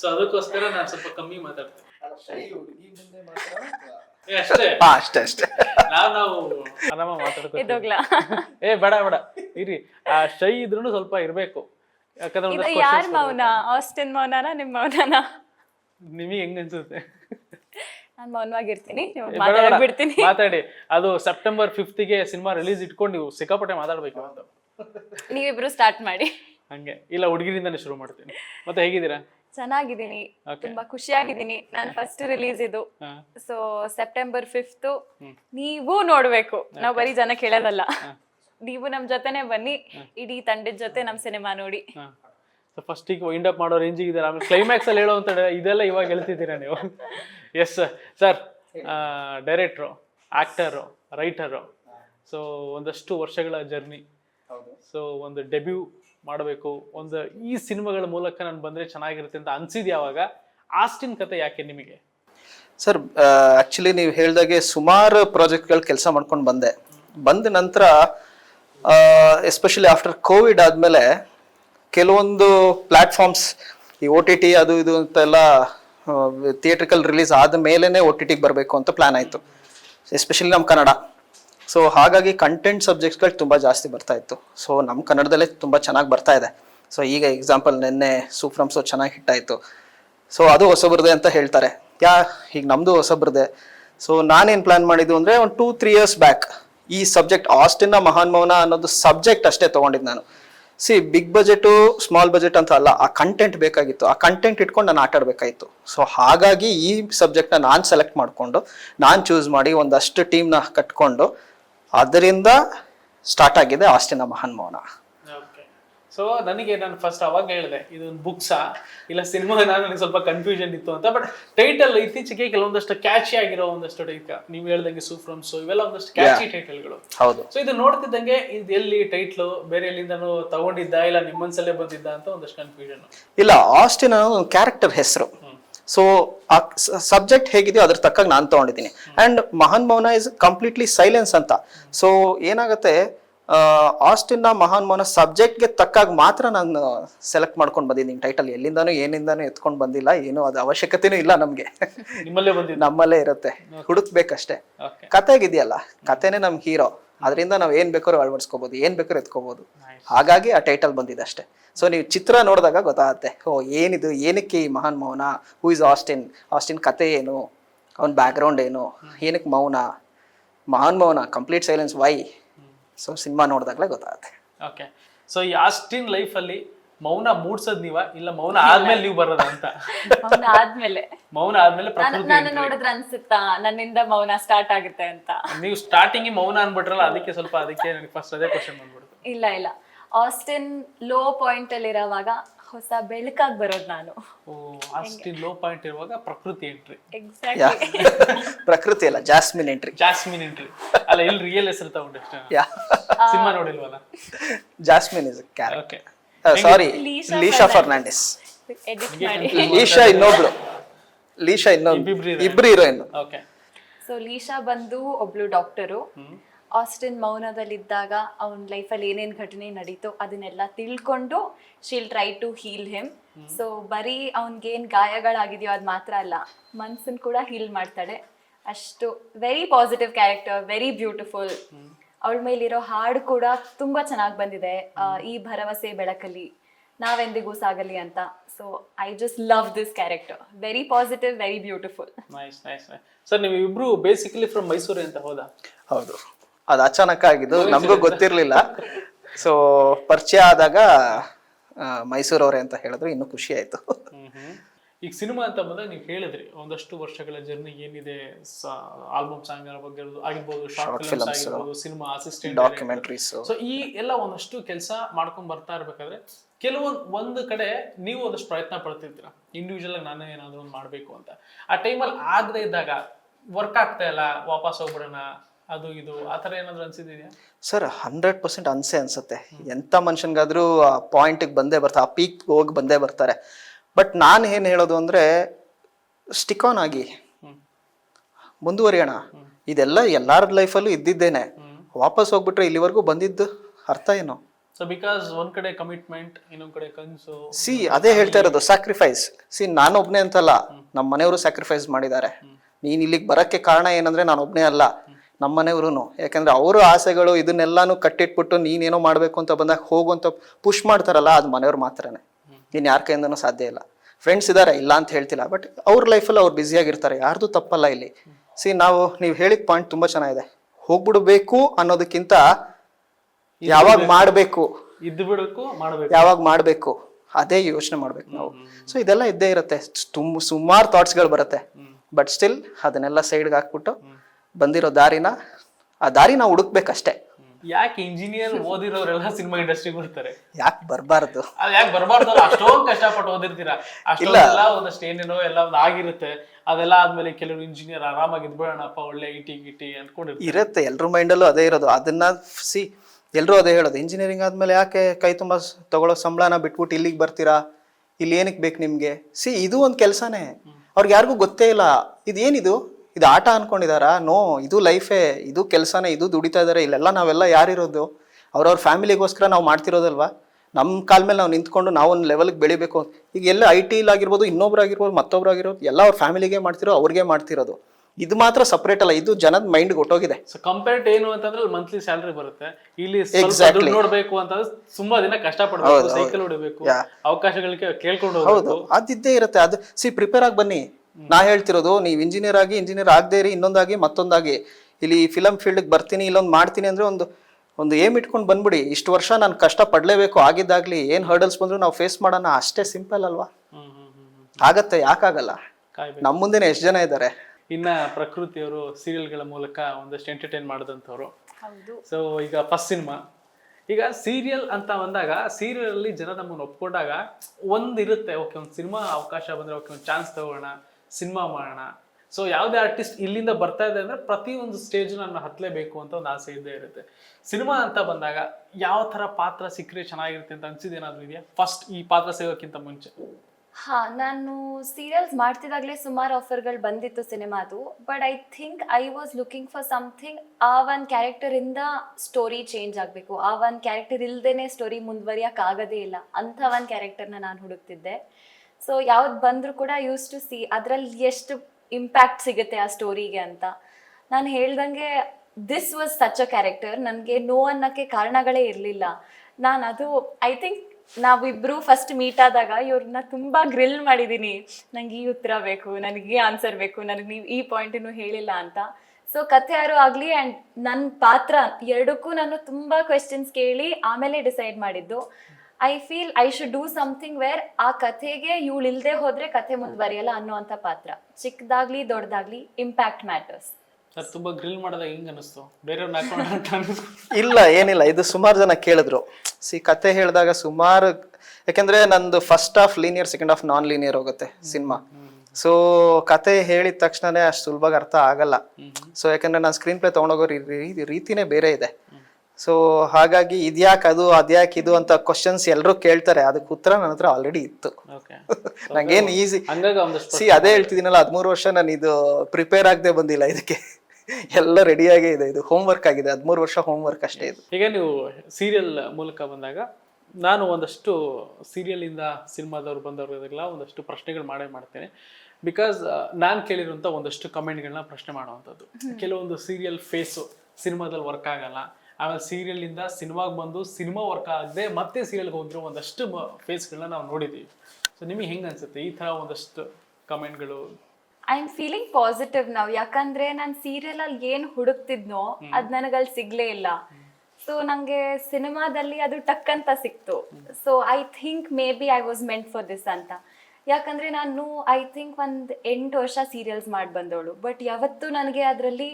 ಸೊ ಅದಕ್ಕೋಸ್ಕರ ನಾನು ಸ್ವಲ್ಪ ಕಮ್ಮಿ ಮಾತಾಡ್ತೀನಿ. ಏ, ಅಷ್ಟೇ. ಹಾ ಅಷ್ಟೇ ಅಷ್ಟೇ. ಆರಾಮ ಏ ಬೇಡ ಬೇಡ. ಇರಿ. ಆ ಶೈ ಇದ್ರೂ ಸ್ವಲ್ಪ ಇರ್ಬೇಕು. ಯಾಕಂದ್ರೆ ಇದು ಒಂದಷ್ಟು ಯಾರ್ questions ಮೌನ? ಆಸ್ಟಿನ್ ಮೌನನ ನಿಮ್ ಮೌನನ? ನಿಮಗೆ ಹೆಂಗ್ ಅನ್ಸುತ್ತೆ? ನಾನ್ ಮೌನವಾಗಿರ್ತೀನಿ. ನೀವು ಏ, ಬೇಡ, ಬೇಡ. ಮಾತಾಡ್ಬಿಡ್ತೀನಿ ಮಾತಾಡಿ. ಅದು ಸೆಪ್ಟೆಂಬರ್ಗೆ ಸಿನಿಮಾ ರಿಲೀಸ್ ಇಟ್ಕೊಂಡು ನೀವು ಸಿಕ್ಕಾಪಟ್ಟೆ ಮಾತಾಡ್ಬೇಕು ಅಂತ. ನೀವಿಬ್ರು ಸ್ಟಾರ್ಟ್ ಮಾಡಿ. ಹಂಗೆ. ಇಲ್ಲ ಹುಡುಗಿರಿಂದಾನೇ ಶುರು ಮಾಡ್ತೀನಿ. ಮತ್ತೆ ಹೇಗಿದ್ದೀರಾ? ಚೆನ್ನಾಗಿದ್ದೀನಿ. ತುಂಬಾ ಖುಷಿಯಾಗಿದ್ದೀನಿ. ನಾನು ಫಸ್ಟ್ ರಿಲೀಸ್ ಇದು. ಸೊ ಸೆಪ್ಟೆಂಬರ್ ಫಿಫ್ತ್ ನೀವು ನೋಡ್ಬೇಕು. ನಾವು ಬರೀ ಜನ ಕೇಳೋದಲ್ಲ. ನೀವು ನಮ್ ಜೊತೆನೆ ಬನ್ನಿ. ಇಡೀ ತಂಡದ ಜೊತೆ ನಮ್ ಸಿನಿಮಾ ನೋಡಿ. ಸೊ ಈಗ ವೈಂಡ್ ಅಪ್ ಮಾಡೋ ರೇಂಜ್ ಇದೆ. ಆಮೇಲೆ ಕ್ಲೈಮ್ಯಾಕ್ಸ್ ಅಲ್ಲಿ ಹೇಳೋ ಅಂತ ಇದೆಲ್ಲ ಇವಾಗ ಹೇಳ್ತಿದ್ದೀರಾ ನೀವು? Yes sir director actor writer so ಒಂದಷ್ಟು ವರ್ಷಗಳ ಜರ್ನಿ ಸೊ ಒಂದು ಡೆಬ್ಯೂ ಮಾಡಬೇಕು. ಒಂದು ಈ ಸಿನಿಮಾಗಳ ಮೂಲಕ ನಾನು ಬಂದರೆ ಚೆನ್ನಾಗಿರುತ್ತೆ ಅಂತ ಅನ್ಸಿದ್ ಯಾವಾಗ ಆಸ್ಟಿನ್ ಕತೆ ಯಾಕೆ ನಿಮಗೆ? ಸರ್ ಆ್ಯಕ್ಚುಲಿ ನೀವು ಹೇಳ್ದಾಗೆ ಸುಮಾರು ಪ್ರಾಜೆಕ್ಟ್ಗಳು ಕೆಲಸ ಮಾಡ್ಕೊಂಡು ಬಂದೆ. ಬಂದ ನಂತರ ಎಸ್ಪೆಷಲಿ ಆಫ್ಟರ್ ಕೋವಿಡ್ ಆದಮೇಲೆ ಕೆಲವೊಂದು ಪ್ಲ್ಯಾಟ್ಫಾರ್ಮ್ಸ್ ಈ ಒ ಟಿ ಟಿ ಅದು ಇದು ಅಂತೆಲ್ಲ ಥಿಯೇಟ್ರಿಕಲ್ ರಿಲೀಸ್ ಆದ ಮೇಲೇ ಒ ಟಿ ಟಿಗೆ ಬರಬೇಕು ಅಂತ ಪ್ಲ್ಯಾನ್ ಆಯಿತು. ಎಸ್ಪೆಷಲಿ ನಮ್ಮ ಕನ್ನಡ. ಸೊ ಹಾಗಾಗಿ ಕಂಟೆಂಟ್ ಸಬ್ಜೆಕ್ಟ್ಸ್ಗಳು ತುಂಬ ಜಾಸ್ತಿ ಬರ್ತಾ ಇತ್ತು. ಸೊ ನಮ್ಮ ಕನ್ನಡದಲ್ಲೇ ತುಂಬ ಚೆನ್ನಾಗಿ ಬರ್ತಾ ಇದೆ. ಸೊ ಈಗ ಎಕ್ಸಾಂಪಲ್ ನಿನ್ನೆ ಸೂಫ್ರಮ್ ಸೊ ಚೆನ್ನಾಗಿ ಹಿಟ್ ಆಯಿತು. ಸೊ ಅದು ಹೊಸಬ್ರದೆ ಅಂತ ಹೇಳ್ತಾರೆ. ಯಾ, ಈಗ ನಮ್ಮದು ಹೊಸಬ್ರದೆ ಸೊ ನಾನೇನು ಪ್ಲ್ಯಾನ್ ಮಾಡಿದ್ದು ಅಂದರೆ ಒಂದು ಟೂ ತ್ರೀ ಇಯರ್ಸ್ ಬ್ಯಾಕ್ ಈ ಸಬ್ಜೆಕ್ಟ್ ಆಸ್ಟಿನ್ನ ಮಹಾನ್ ಮೌನ ಅನ್ನೋದು ಸಬ್ಜೆಕ್ಟ್ ಅಷ್ಟೇ ತೊಗೊಂಡಿದ್ದು ನಾನು. See big budget small budget ಅಂತ ಅಲ್ಲ, ಆ ಕಂಟೆಂಟ್ ಬೇಕಾಗಿತ್ತು. ಆ ಕಂಟೆಂಟ್ ಇಟ್ಕೊಂಡು ನಾನು ಆಟಾಡಬೇಕಾಯಿತು ಸೊ ಹಾಗಾಗಿ ಈ ಸಬ್ಜೆಕ್ಟ್ನ ನಾನು ಸೆಲೆಕ್ಟ್ ಮಾಡಿಕೊಂಡು, ನಾನು ಚೂಸ್ ಮಾಡಿ ಒಂದಷ್ಟು ಟೀಮ್ನ ಕಟ್ಕೊಂಡು ಅದರಿಂದ ಸ್ಟಾರ್ಟ್ ಆಗಿದೆ ಆಸ್ಟಿನ ಮಹಾನ್ ಮೌನ. ಸೊ ನನಗೆ ನಾನು ಫಸ್ಟ್ ಅವಾಗ ಹೇಳಿದೆ ಇದೊಂದು ಬುಕ್ಸಾ ಇಲ್ಲ ಸಿನಿಮಾ ನನಗೆ ಸ್ವಲ್ಪ ಕನ್ಫ್ಯೂಷನ್ ಇತ್ತು ಅಂತ ಬಟ್ ಟೈಟಲ್ ಇತ್ತೀಚೆಗೆ ಕೆಲವೊಂದಷ್ಟು ಕ್ಯಾಚಿ ಆಗಿರೋ ಒಂದಷ್ಟು ಟೈಕ ನೀವು ಹೇಳ್ದಂಗೆ ಸೂಫ್ರಮ್ಸ್ ಇವೆಲ್ಲ ಒಂದಷ್ಟು ಕ್ಯಾಚಿ ಟೈಟಲ್ಗಳು ಹೌದು. ಸೊ ಇದು ನೋಡ್ತಿದ್ದಂಗೆ ಇದು ಎಲ್ಲಿ ಟೈಟ್ಲು ಬೇರೆ ಎಲ್ಲಿಂದನೂ ತಗೊಂಡಿದ್ದ ಇಲ್ಲ ನಿಮ್ಮನ್ಸಲ್ಲೇ ಬಂದಿದ್ದ ಅಂತ ಒಂದಷ್ಟು ಕನ್ಫ್ಯೂಷನ್ ಇಲ್ಲ ಆಸ್ಟಿನ್ ಅನ್ನೋದು ಒಂದು ಕ್ಯಾರೆಕ್ಟರ್ ಹೆಸರು. ಸೊ ಆ ಸಬ್ಜೆಕ್ಟ್ ಹೇಗಿದೆಯೋ ಅದ್ರ ತಕ್ಕಾಗಿ ನಾನು ತಗೊಂಡಿದ್ದೀನಿ. And Mahan Mouna is completely silence ಅಂತ. ಸೊ ಏನಾಗುತ್ತೆ ಆಸ್ಟಿನ್ನ ಮಹಾನ್ ಮೌನ ಸಬ್ಜೆಕ್ಟ್ಗೆ ತಕ್ಕಾಗಿ ಮಾತ್ರ ನಾನು ಸೆಲೆಕ್ಟ್ ಮಾಡ್ಕೊಂಡು ಬಂದಿದ್ದೀನಿ ಟೈಟಲ್ ಎಲ್ಲಿಂದಾನು ಏನಿಂದಾನು ಎತ್ಕೊಂಡು ಬಂದಿಲ್ಲ. ಏನೂ ಅದು ಅವಶ್ಯಕತೆನೂ ಇಲ್ಲ ನಮಗೆ. ನಿಮ್ಮಲ್ಲೇ ಬಂದಿದೆ ನಮ್ಮಲ್ಲೇ ಇರುತ್ತೆ. ಹುಡುಕ್ಬೇಕಷ್ಟೇ. ಕತೆಗಿದೆಯಲ್ಲ ಕತೆನೇ ನಮ್ ಹೀರೋ ಅದರಿಂದ ನಾವು ಏನ್ ಬೇಕಾದ್ರೂ ಅಳವಡಿಸ್ಕೋಬಹುದು ಏನ್ ಬೇಕಾದ್ರೂ ಎತ್ಕೋಬಹುದು ಹಾಗಾಗಿ ಆ ಟೈಟಲ್ ಬಂದಿದೆ ಅಷ್ಟೇ. ಸೊ ನೀವು ಚಿತ್ರ ನೋಡಿದಾಗ ಗೊತ್ತಾಗುತ್ತೆ ಓ ಏನಿದು ಏನಕ್ಕೆ ಈ ಮಹಾನ್ ಮೌನ ಹೂ ಇಸ್ ಆಸ್ಟಿನ್ ಆಸ್ಟಿನ್ ಕತೆ ಏನು ಅವನ ಬ್ಯಾಕ್ಗ್ರೌಂಡ್ ಏನು ಏನಕ್ಕೆ ಮೌನ Mahan Mouna complete silence why so cinema ನೋಡಿದಾಗಲೇ ಗೊತ್ತಾಗುತ್ತೆ. ಓಕೆ ಸೊ ಈ ಆಸ್ಟಿನ್ ಲೈಫಲ್ಲಿ ಮೌನ ಮೂಡ್ಸದ್ ನೀವ? ಇಲ್ಲ ಮೌನ ಆದ್ಮೇಲೆ ನೀವು ಬರೋದ ಅಂತ? ಮೌನ ಆದ್ಮೇಲೆ. ಮೌನ ಆದ್ಮೇಲೆ ಪ್ರಕೃತಿ ನಾನು ನೋಡಿದ್ರೆ ಅನ್ಸುತ್ತಾ ನನ್ನಿಂದ ಮೌನ ಸ್ಟಾರ್ಟ್ ಆಗುತ್ತೆ ಅಂತ? ನೀವು ಸ್ಟಾರ್ಟಿಂಗ್ ಮೌನ ಅನ್ಬಿಟ್ರಲ್ಲ ಅದಕ್ಕೆ ಸ್ವಲ್ಪ ಅದಕ್ಕೆ ನನಗೆ ಫಸ್ಟ್ ಅದೇ ಕ್ವಶನ್ ಬಂದ್ಬಿಡ್ತು ಇಲ್ಲ ಇಲ್ಲ. ಆಸ್ಟಿನ್ ಲೋ ಪಾಯಿಂಟ್ ಅಲ್ಲಿ ಇರೋವಾಗ ಹೊಸ ಬೆಳಕಾಗಿ ಬರೋದು ನಾನು. ಓ ಆಸ್ಟಿನ್ ಲೋ ಪಾಯಿಂಟ್ ಇರುವಾಗ ಪ್ರಕೃತಿ ಎಂಟ್ರಿ ಎಕ್ಸಾಕ್ಟ್ಲಿ ಪ್ರಕೃತಿ ಅಲ್ಲ ಜಾಸ್ಮಿನ್ ಎಂಟ್ರಿ ಜಾಸ್ಮಿನ್ ಎಂಟ್ರಿ ಅಲ್ಲ ಇಲ್ಲಿ ರಿಯಲ್ ಹೆಸರು ತಗೊಂಡು yeah. Cinema ನೋಡಿಲ್ವಲ್ಲ? Jasmine is character okay sorry Leesha Fernandes edit ಮಾಡಿ. ಲೀಶಾ ಇನ್ನೊಬ್ಳು. ಲೀಶಾ ಇನ್ನೊಬ್ರು ಇಬ್ರು ಹೀರೋಯಿನ್ ಓಕೆ ಸೊ ಲೀಶಾ ಬಂದು ಒಬ್ಳು ಡಾಕ್ಟರು ಆಸ್ಟಿನ್ ಮೌನದಲ್ಲಿದ್ದಾಗ ಅವನ ಲೈಫಲ್ಲಿ ಏನೇನು ಘಟನೆ ನಡೀತೋ ಅದನ್ನೆಲ್ಲ ತಿಳ್ಕೊಂಡು she'll try to heal him. So ಬರೀ ಅವನಿಗೇನು ಗಾಯಗಳಾಗಿದೆಯೋ ಅದು ಮಾತ್ರ ಅಲ್ಲ ಮನ್ಸನ್ ಕೂಡ ಹೀಲ್ ಮಾಡ್ತಾಳೆ. ಅಷ್ಟು very positive character very beautiful ಅವಳ ಮೇಲಿರೋ ಹಾಡು ಕೂಡ ತುಂಬಾ ಚೆನ್ನಾಗಿ ಬಂದಿದೆ. ಆ, ಈ ಭರವಸೆ ಬೆಳಕಲ್ಲಿ ನಾವೆಂದಿಗೂ ಸಾಗಲಿ ಅಂತ. So I just love this character very positive very beautiful nice nice nice sir ನೀವು ಇಬ್ರು ಬೇಸಿಕಲಿ ಫ್ರಮ್ ಮೈಸೂರು ಅಂತ ಹೌದಾ? ಹೌದು. ಅದು ಅಚಾನಕ್ ಆಗಿದ್ದು ನಮಗೂ ಗೊತ್ತಿರಲಿಲ್ಲ. ಸೊ ಪರಿಚಯ ಆದಾಗ ಮೈಸೂರವ್ರೆ ಅಂತ ಹೇಳಿದ್ರು. ಇನ್ನೂ ಖುಷಿ ಆಯ್ತು. ಈಗ ಸಿನಿಮಾ ಅಂತ ಬಂದಾಗ ನೀವು ಹೇಳಿದ್ರಿ ಒಂದಷ್ಟು ವರ್ಷಗಳ ಜರ್ನಿ ಏನಿದೆ ಆಲ್ಬಮ್ ಸಾಂಗ್ ಬಗ್ಗೆ ಆಗಿರ್ಬೋದು ಶಾರ್ಟ್ ಫಿಲ್ಮ್ಸ್ ಆಗಿರ್ಬೋದು ಸಿನಿಮಾ ಅಸಿಸ್ಟೆಂಟ್ ಡಾಕ್ಯುಮೆಂಟ್ರೀಸ್ ಸೊ ಈ ಎಲ್ಲ ಒಂದಷ್ಟು ಕೆಲಸ ಮಾಡ್ಕೊಂಡ್ ಬರ್ತಾ ಇರ್ಬೇಕಾದ್ರೆ ಕೆಲವೊಂದು ಒಂದು ಕಡೆ ನೀವು ಒಂದಷ್ಟು ಪ್ರಯತ್ನ ಪಡ್ತಿರ್ತೀರ ಇಂಡಿವಿಜುವಲ್ ಆಗಿ ನಾನೇ ಏನಾದ್ರು ಒಂದು ಮಾಡ್ಬೇಕು ಅಂತ. ಆ ಟೈಮಲ್ಲಿ ಆಗದೆ ಇದ್ದಾಗ ವರ್ಕ್ ಆಗ್ತಾ ಇಲ್ಲ ವಾಪಸ್ ಹೋಗ್ಬಿಡೋಣ ಅದು ಇದು ಆ ಥರ ಏನಾದ್ರು ಅನ್ಸಿದ್ಯಾ ಸರ್ ಹಂಡ್ರೆಡ್ ಪರ್ಸೆಂಟ್ ಅನ್ಸೆ ಅನ್ಸುತ್ತೆ. ಎಂಥ ಮನುಷ್ಯನಿಗಾದ್ರೂ ಆ ಪಾಯಿಂಟಿಗೆ ಬಂದೇ ಬರ್ತಾರೆ ಆ ಪೀಕ್ ಹೋಗಿ ಬಂದೇ ಬರ್ತಾರೆ. ಬಟ್ ನಾನು ಏನು ಹೇಳೋದು ಅಂದರೆ ಸ್ಟಿಕ್ ಆನ್ ಆಗಿ. ಮುಂದುವರಿಯೋಣ. ಇದೆಲ್ಲ ಎಲ್ಲಾರ ಲೈಫಲ್ಲೂ ಇದ್ದಿದ್ದೇನೆ. ವಾಪಸ್ ಹೋಗ್ಬಿಟ್ರೆ ಇಲ್ಲಿವರೆಗೂ ಬಂದಿದ್ದು ಅರ್ಥ ಏನು? ಸೊ ಬಿಕಾಸ್ ಒಂದ್ ಕಡೆ ಕಮಿಟ್ಮೆಂಟ್ ಇನ್ನೊಂದ್ ಕಡೆ ಕನ್ಸು ಸಿ ಅದೇ ಹೇಳ್ತಾ ಇರೋದು ಸ್ಯಾಕ್ರಿಫೈಸ್ ಸಿ ನಾನೊಬ್ನೇ ಅಂತಲ್ಲ ನಮ್ಮ ಮನೆಯವರು ಸ್ಯಾಕ್ರಿಫೈಸ್ ಮಾಡಿದ್ದಾರೆ. ನೀನ್ ಇಲ್ಲಿಗೆ ಬರಕ್ಕೆ ಕಾರಣ ಏನಂದ್ರೆ ನಾನು ಒಬ್ನೇ ಅಲ್ಲ ನಮ್ಮ ಮನೆಯವರು ಯಾಕಂದ್ರೆ ಅವರ ಆಸೆಗಳು ಇದನ್ನೆಲ್ಲಾನು ಕಟ್ಟಿಟ್ಬಿಟ್ಟು ನೀನೇನೋ ಮಾಡ್ಬೇಕು ಅಂತ ಬಂದಾಗ ಹೋಗು ಅಂತ ಪುಷ್ ಮಾಡ್ತಾರಲ್ಲ ಅದು ಮನೆಯವ್ರು ಮಾತ್ರನೇ. ನೀನ್ ಯಾರ ಕೈಯಿಂದನೂ ಸಾಧ್ಯ ಇಲ್ಲ. ಫ್ರೆಂಡ್ಸ್ ಇದ್ದಾರೆ ಇಲ್ಲ ಅಂತ ಹೇಳ್ತಿಲ್ಲ ಬಟ್ ಅವ್ರ ಲೈಫಲ್ಲಿ ಅವ್ರು ಬ್ಯುಸಿಯಾಗಿರ್ತಾರೆ ಯಾರ್ದು ತಪ್ಪಲ್ಲ ಇಲ್ಲಿ. ಸಿ ನಾವು ನೀವು ಹೇಳಿದ ಪಾಯಿಂಟ್ ತುಂಬ ಚೆನ್ನಾಗಿದೆ. ಹೋಗ್ಬಿಡ್ಬೇಕು ಅನ್ನೋದಕ್ಕಿಂತ ಯಾವಾಗ ಮಾಡಬೇಕು? ಇದ್ದು ಮಾಡಬೇಕು. ಮಾಡ್ಬೇಕು ಯಾವಾಗ ಮಾಡಬೇಕು? ಅದೇ ಯೋಚನೆ ಮಾಡ್ಬೇಕು ನಾವು. ಸೊ ಇದೆಲ್ಲ ಇದ್ದೇ ಇರುತ್ತೆ. ತುಂಬ ಸುಮಾರು ಥಾಟ್ಸ್ಗಳು ಬರುತ್ತೆ. ಬಟ್ ಸ್ಟಿಲ್ ಅದನ್ನೆಲ್ಲ ಸೈಡ್ಗೆ ಹಾಕ್ಬಿಟ್ಟು ಬಂದಿರೋ ದಾರಿನ ಆ ದಾರಿ ನಾವು ಹುಡುಕ್ಬೇಕಷ್ಟೇ. ಯಾಕೆ ಇಂಜಿನಿಯರ್ ಓದಿರೋರೆಲ್ಲ ಸಿನಿಮಾ ಇಂಡಸ್ಟ್ರಿಗೆ ಬರ್ತಾರೆ? ಯಾಕೆ ಬರಬಾರ್ದು? ಅದ್ ಯಾಕೆ ಬರಬಾರ್ದು ಅಷ್ಟೊಂದು ಕಷ್ಟಪಟ್ಟು ಓದಿರ್ತೀರಾ? ಅಷ್ಟೊಂದೆಲ್ಲ ಒಂದಷ್ಟು ಏನೇನೋ ಎಲ್ಲ ಒಂದು ಆಗಿರುತ್ತೆ. ಅದೆಲ್ಲ ಆದ್ಮೇಲೆ ಕೆಲವರು ಇಂಜಿನಿಯರ್ ಆರಾಮಾಗಿ ಇದ್ಬಿಡೋಣಪ್ಪ ಒಳ್ಳೆ ಇಟಿ ಗಿಟಿ ಅನ್ಕೊಂಡಿರ್ತಾರೆ. ಇರುತ್ತೆ ಎಲ್ರ ಮೈಂಡಲ್ಲೂ ಅದೇ ಇರೋದು. ಅದನ್ನ ಸಿ ಎಲ್ಲರೂ ಅದೇ ಹೇಳೋದು. ಇಂಜಿನಿಯರಿಂಗ್ ಆದ್ಮೇಲೆ ಯಾಕೆ ಕೈ ತುಂಬ ತಗೊಳ್ಳೋ ಸಂಬಳನ ಬಿಟ್ಬಿಟ್ಟು ಇಲ್ಲಿಗೆ ಬರ್ತೀರಾ? ಇಲ್ಲಿ ಏನಕ್ಕೆ ಬೇಕು ನಿಮಗೆ? ಸಿ ಇದು ಒಂದು ಕೆಲಸನೇ. ಅವ್ರಿಗೆ ಯಾರಿಗೂ ಗೊತ್ತೇ ಇಲ್ಲ. ಇದೇನಿದು? ಇದು ಆಟ ಅನ್ಕೊಂಡಿದಾರಾ? ನೋ ಇದು ಲೈಫೇ ಇದು ಕೆಲಸನೇ ಇದು ದುಡಿತಾ ಇದಾರೆ. ಇಲ್ಲೆಲ್ಲ ನಾವೆಲ್ಲ ಯಾರಿರೋದು? ಅವ್ರವ್ರ ಫ್ಯಾಮಿಲಿಗೋಸ್ಕರ ನಾವು ಮಾಡ್ತಿರೋದಲ್ವಾ? ನಮ್ಮ ಕಾಲ ಮೇಲೆ ನಾವು ನಿಂತ್ಕೊಂಡು ನಾವು ಒಂದು ಲೆವೆಲ್ಗೆ ಬೆಳಿಬೇಕು ಈಗ ಎಲ್ಲ ಐ ಟಿ ಆಗಿರ್ಬೋದು ಇನ್ನೊಬ್ರು ಆಗಿರ್ಬೋದು ಮತ್ತೊಬ್ರು ಆಗಿರ್ಬೋದು ಎಲ್ಲ ಅವ್ರ ಫ್ಯಾಮಿಲಿಗೆ ಮಾಡ್ತಿರೋ ಅವ್ರಿಗೆ ಮಾಡ್ತಿರೋದು. ಇದು ಮಾತ್ರ ಸಪ್ರೇಟ್ ಅಲ್ಲ ಇದು ಜನದ ಮೈಂಡ್ ಹೊಟ್ಟೋಗಿದೆ ಸೊ ಕಂಪೇರ್ ಏನು ಅಂತಂದ್ರೆ ಮಂತ್ಲಿ ಸ್ಯಾಲರಿ ಬರುತ್ತೆ. ಇಲ್ಲಿ Exactly. ನೋಡ್ಬೇಕು ಅಂತಂದ್ರೆ ತುಂಬಾ ದಿನ ಕಷ್ಟ ಪಡ್ಬೇಕು ಸೈಕಲ್ ಹೊಡಿಬೇಕು. ಅವಕಾಶಗಳಿಗೆ ಕೇಳ್ಕೊಂಡು ಹೌದು ಅದಿದ್ದೇ ಇರುತ್ತೆ. ಅದು ಸಿ ಪ್ರಿಪೇರ್ ಆಗಿ ಬನ್ನಿ. ನಾ ಹೇಳ್ತಿರೋದು ನೀವು ಇಂಜಿನಿಯರ್ ಆಗಿ ಇಂಜಿನಿಯರ್ ಆಗದೆ ಇರಿ ಇನ್ನೊಂದಾಗಿ ಮತ್ತೊಂದಾಗಿ. ಇಲ್ಲಿ ಫಿಲಮ್ ಫೀಲ್ಡ್ಗೆ ಬರ್ತೀನಿ ಇಲ್ಲೊಂದು ಮಾಡ್ತೀನಿ ಅಂದ್ರೆ ಒಂದು ಒಂದು ಏಮ್ ಇಟ್ಕೊಂಡು ಬಂದ್ಬಿಡಿ. ಇಷ್ಟು ವರ್ಷ ನಾನು ಕಷ್ಟ ಪಡಲೇಬೇಕು. ಆಗಿದ್ದಾಗ್ಲಿ ಏನು ಹರ್ಡಲ್ಸ್ ಬಂದ್ರು ನಾವು ಫೇಸ್ ಮಾಡೋಣ. ಅಷ್ಟೇ ಸಿಂಪಲ್ ಅಲ್ವಾ. ಆಗತ್ತೆ ಯಾಕಾಗಲ್ಲ? ನಮ್ಮ ಮುಂದೆನೆ ಎಷ್ಟು ಜನ ಇದ್ದಾರೆ ಇನ್ನ ಪ್ರಕೃತಿಯವರು ಸೀರಿಯಲ್ಗಳ ಮೂಲಕ ಒಂದಷ್ಟು ಎಂಟರ್ಟೈನ್ ಮಾಡಿದಂಥವ್ರು. ಹೌದು. ಸೊ ಈಗ ಫಸ್ಟ್ ಸಿನಿಮಾ ಈಗ ಸೀರಿಯಲ್ ಅಂತ ಬಂದಾಗ ಸೀರಿಯಲ್ ಅಲ್ಲಿ ಜನ ನಮ್ಮನ್ನು ಒಪ್ಕೊಂಡಾಗ ಒಂದಿರುತ್ತೆ ಓಕೆ ಒಂದು ಸಿನಿಮಾ ಅವಕಾಶ ಬಂದ್ರೆ ಓಕೆ ಒಂದು ಚಾನ್ಸ್ ತಗೋಣ. ಸಿನಿಮಾ ಮಾಡೋಣ. ಸೊ ಯಾವುದೇ ಆರ್ಟಿಸ್ಟ್ ಇಲ್ಲಿಂದ ಬರ್ತಾ ಇದೆ ಅಂದ್ರೆ ಪ್ರತಿ ಒಂದು ಸ್ಟೇಜ್ ನಾನು ಹತ್ತಲೇಬೇಕು ಅಂತ ಒಂದು ಆಸೆ ಇದ್ದೇ ಇರುತ್ತೆ. ಸಿನಿಮಾ ಅಂತ ಬಂದಾಗ ಯಾವ ತರ ಪಾತ್ರ ಸಿಕ್ಕರೆ ಚೆನ್ನಾಗಿರುತ್ತೆ ಅಂತ ಅನ್ಸಿದೇನಾದ್ರೂ ಇದೆಯಾ? ಫಸ್ಟ್ ಈ ಪಾತ್ರ ಸಿಗೋಕ್ಕಿಂತ ಮುಂಚೆ. ಹಾ, ನಾನು ಸೀರಿಯಲ್ಸ್ ಮಾಡ್ತಿದ್ದಾಗಲೇ ಸುಮಾರು ಆಫರ್ಗಳು ಬಂದಿತ್ತು ಸಿನಿಮಾದು. But I think I was looking for something ಆ ಒಂದು ಕ್ಯಾರೆಕ್ಟರಿಂದ ಸ್ಟೋರಿ ಚೇಂಜ್ ಆಗಬೇಕು. ಆ ಒಂದು ಕ್ಯಾರೆಕ್ಟರ್ ಇಲ್ದೇನೆ ಸ್ಟೋರಿ ಮುಂದುವರಿಯಕ್ಕೆ ಆಗೋದೇ ಇಲ್ಲ. ಅಂಥ ಒಂದು ಕ್ಯಾರೆಕ್ಟರ್ನ ನಾನು ಹುಡುಕ್ತಿದ್ದೆ. ಸೊ ಯಾವ್ದು ಬಂದ್ರು ಕೂಡ ಯೂಸ್ ಟು ಸಿ ಅದರಲ್ಲಿ ಎಷ್ಟು ಇಂಪ್ಯಾಕ್ಟ್ ಸಿಗುತ್ತೆ ಆ ಸ್ಟೋರಿಗೆ ಅಂತ. ನಾನು ಹೇಳ್ದಂಗೆ this was such a character ನನಗೆ ನೋ ಅನ್ನೋಕ್ಕೆ ಕಾರಣಗಳೇ ಇರಲಿಲ್ಲ. ನಾನು ಅದು ಐ ಥಿಂಕ್ ನಾವಿಬ್ರು ಫಸ್ಟ್ ಮೀಟ್ ಆದಾಗ ಇವ್ರನ್ನ ತುಂಬಾ ಗ್ರಿಲ್ ಮಾಡಿದ್ದೀನಿ ನನಗೆ ಈ ಉತ್ತರ ಬೇಕು, ನನಗೆ ಈ ಆನ್ಸರ್ ಬೇಕು, ನನಗೆ ನೀವು ಈ ಪಾಯಿಂಟನ್ನು ಹೇಳಿಲ್ಲ ಅಂತ. ಸೊ ಕಥೆ ಯಾರು ಆಗಲಿ ಆ್ಯಂಡ್ ನನ್ನ ಪಾತ್ರ ಎರಡಕ್ಕೂ ನಾನು ತುಂಬ ಕ್ವೆಶನ್ಸ್ ಕೇಳಿ ಆಮೇಲೆ ಡಿಸೈಡ್ ಮಾಡಿದ್ದು. I feel I should do something where ಆ ಕಥೆಗೆ ಇವಳು ಇಲ್ಲದೆ ಹೋದ್ರೆ ಕಥೆ ಮುಂದುವರಿಯಲ್ಲ ಅನ್ನುವಂಥ ಪಾತ್ರ. ಚಿಕ್ಕದಾಗ್ಲಿ ದೊಡ್ಡದಾಗ್ಲಿ ಇಂಪ್ಯಾಕ್ಟ್ ಮ್ಯಾಟರ್ಸ್ ಸರ್ ತುಂಬಾ ಗ್ರಿಲ್ ಮಾಡಿದಾಗ ಹೆಂಗ್ ಅನಿಸ್ತು ಬೇರೆಯವ್ರನ್ನ ಹಾಕೊಂಡು ಅಂತ ಅನಿಸ್ತು ಇಲ್ಲ ಏನಿಲ್ಲ. ಇದು ಸುಮಾರು ಜನ ಕೇಳಿದ್ರು. ಸಿ ಕತೆ ಹೇಳಿದಾಗ ಸುಮಾರು ಯಾಕೆಂದ್ರೆ ನಂದು first half linear second half non linear ಹೋಗುತ್ತೆ ಸಿನಿಮಾ. ಸೊ ಕತೆ ಹೇಳಿದ ತಕ್ಷಣನೇ ಅಷ್ಟು ಸುಲಭವಾಗಿ ಅರ್ಥ ಆಗಲ್ಲ. ಸೊ ಯಾಕಂದ್ರೆ ನಾನು ಸ್ಕ್ರೀನ್ ಪ್ಲೇ ತೊಗೊಂಡೋಗೋ ರೀತಿನೇ ಬೇರೆ ಇದೆ. ಸೊ ಹಾಗಾಗಿ ಇದ್ಯಾಕೆ ಅದು ಅದ್ಯಾಕೆ ಇದು ಅಂತ ಕ್ವಶನ್ಸ್ ಎಲ್ಲರೂ ಕೇಳ್ತಾರೆ. ಅದಕ್ಕೆ ಉತ್ತರ ನನ್ನ ಹತ್ರ ಆಲ್ರೆಡಿ ಇತ್ತು. ಓಕೆ ನಂಗೇನು ಈಸಿ ಹಂಗಾಗಿ ಒಂದಷ್ಟು ಸಿ ಅದೇ ಹೇಳ್ತಿದ್ದೀನಲ್ಲ ಹದಿಮೂರು ವರ್ಷ ನಾನು ಇದು ಪ್ರಿಪೇರ್ ಆಗದೆ ಬಂದಿಲ್ಲ ಇದಕ್ಕೆ. ಎಲ್ಲ ರೆಡಿಯಾಗೇ ಇದೆ. ಇದು ಹೋಮ್ ವರ್ಕ್ ಆಗಿದೆ. ಹದಿಮೂರು ವರ್ಷ ಹೋಮ್ ವರ್ಕ್ ಅಷ್ಟೇ ಇದು. ಈಗ ನೀವು ಸೀರಿಯಲ್ ಮೂಲಕ ಬಂದಾಗ ನಾನು ಒಂದಷ್ಟು ಸೀರಿಯಲಿಂದ ಇಂದ ಸಿನಿಮಾದವ್ರು ಬಂದವ್ರಿಗೆಲ್ಲ ಒಂದಷ್ಟು ಪ್ರಶ್ನೆಗಳು ಮಾಡೇ ಮಾಡ್ತೇನೆ. ಬಿಕಾಸ್ ನಾನು ಕೇಳಿರುವಂಥ ಒಂದಷ್ಟು ಕಮೆಂಟ್ಗಳನ್ನ ಪ್ರಶ್ನೆ ಮಾಡುವಂಥದ್ದು. ಕೆಲವೊಂದು ಸೀರಿಯಲ್ ಫೇಸು ಸಿನಿಮಾದಲ್ಲಿ ವರ್ಕ್ ಆಗಲ್ಲ. ಆಮೇಲೆ ಸೀರಿಯಲ್ ಇಂದ ಸಿನಿಮಾಗೆ ಬಂದು ಸಿನಿಮಾ ವರ್ಕ್ ಆಗದೆ ಮತ್ತೆ ಸೀರಿಯಲ್ಗೆ ಹೋಗಿರೋ ಒಂದಷ್ಟು ಫೇಸ್ಗಳನ್ನ ನಾವು ನೋಡಿದ್ದೀವಿ ಸೊ ನಿಮಗೆ ಹೆಂಗೆ ಅನ್ಸುತ್ತೆ ಈ ಥರ ಒಂದಷ್ಟು ಕಮೆಂಟ್ಗಳು? ಐ ಆಮ್ ಫೀಲಿಂಗ್ ಪಾಸಿಟಿವ್ ನಾವು ಯಾಕಂದ್ರೆ ನಾನು ಸೀರಿಯಲ್ ಅಲ್ಲಿ ಏನ್ ಹುಡುಕ್ತಿದ್ನೋ ಅದ್ ನನಗಲ್ಲಿ ಸಿಗ್ಲೇ ಇಲ್ಲ. ಸೊ ನಂಗೆ ಸಿನಿಮಾದಲ್ಲಿ ಅದು ಟಕ್ ಅಂತ ಸಿಕ್ತು. So I think maybe I was meant for this ಅಂತ. ಯಾಕಂದ್ರೆ ನಾನು ಐ ಥಿಂಕ್ ಒಂದ್ ಎಂಟು ವರ್ಷ ಸೀರಿಯಲ್ಸ್ ಮಾಡಿ ಬಂದವಳು ಬಟ್ ಯಾವತ್ತೂ ನನಗೆ ಅದರಲ್ಲಿ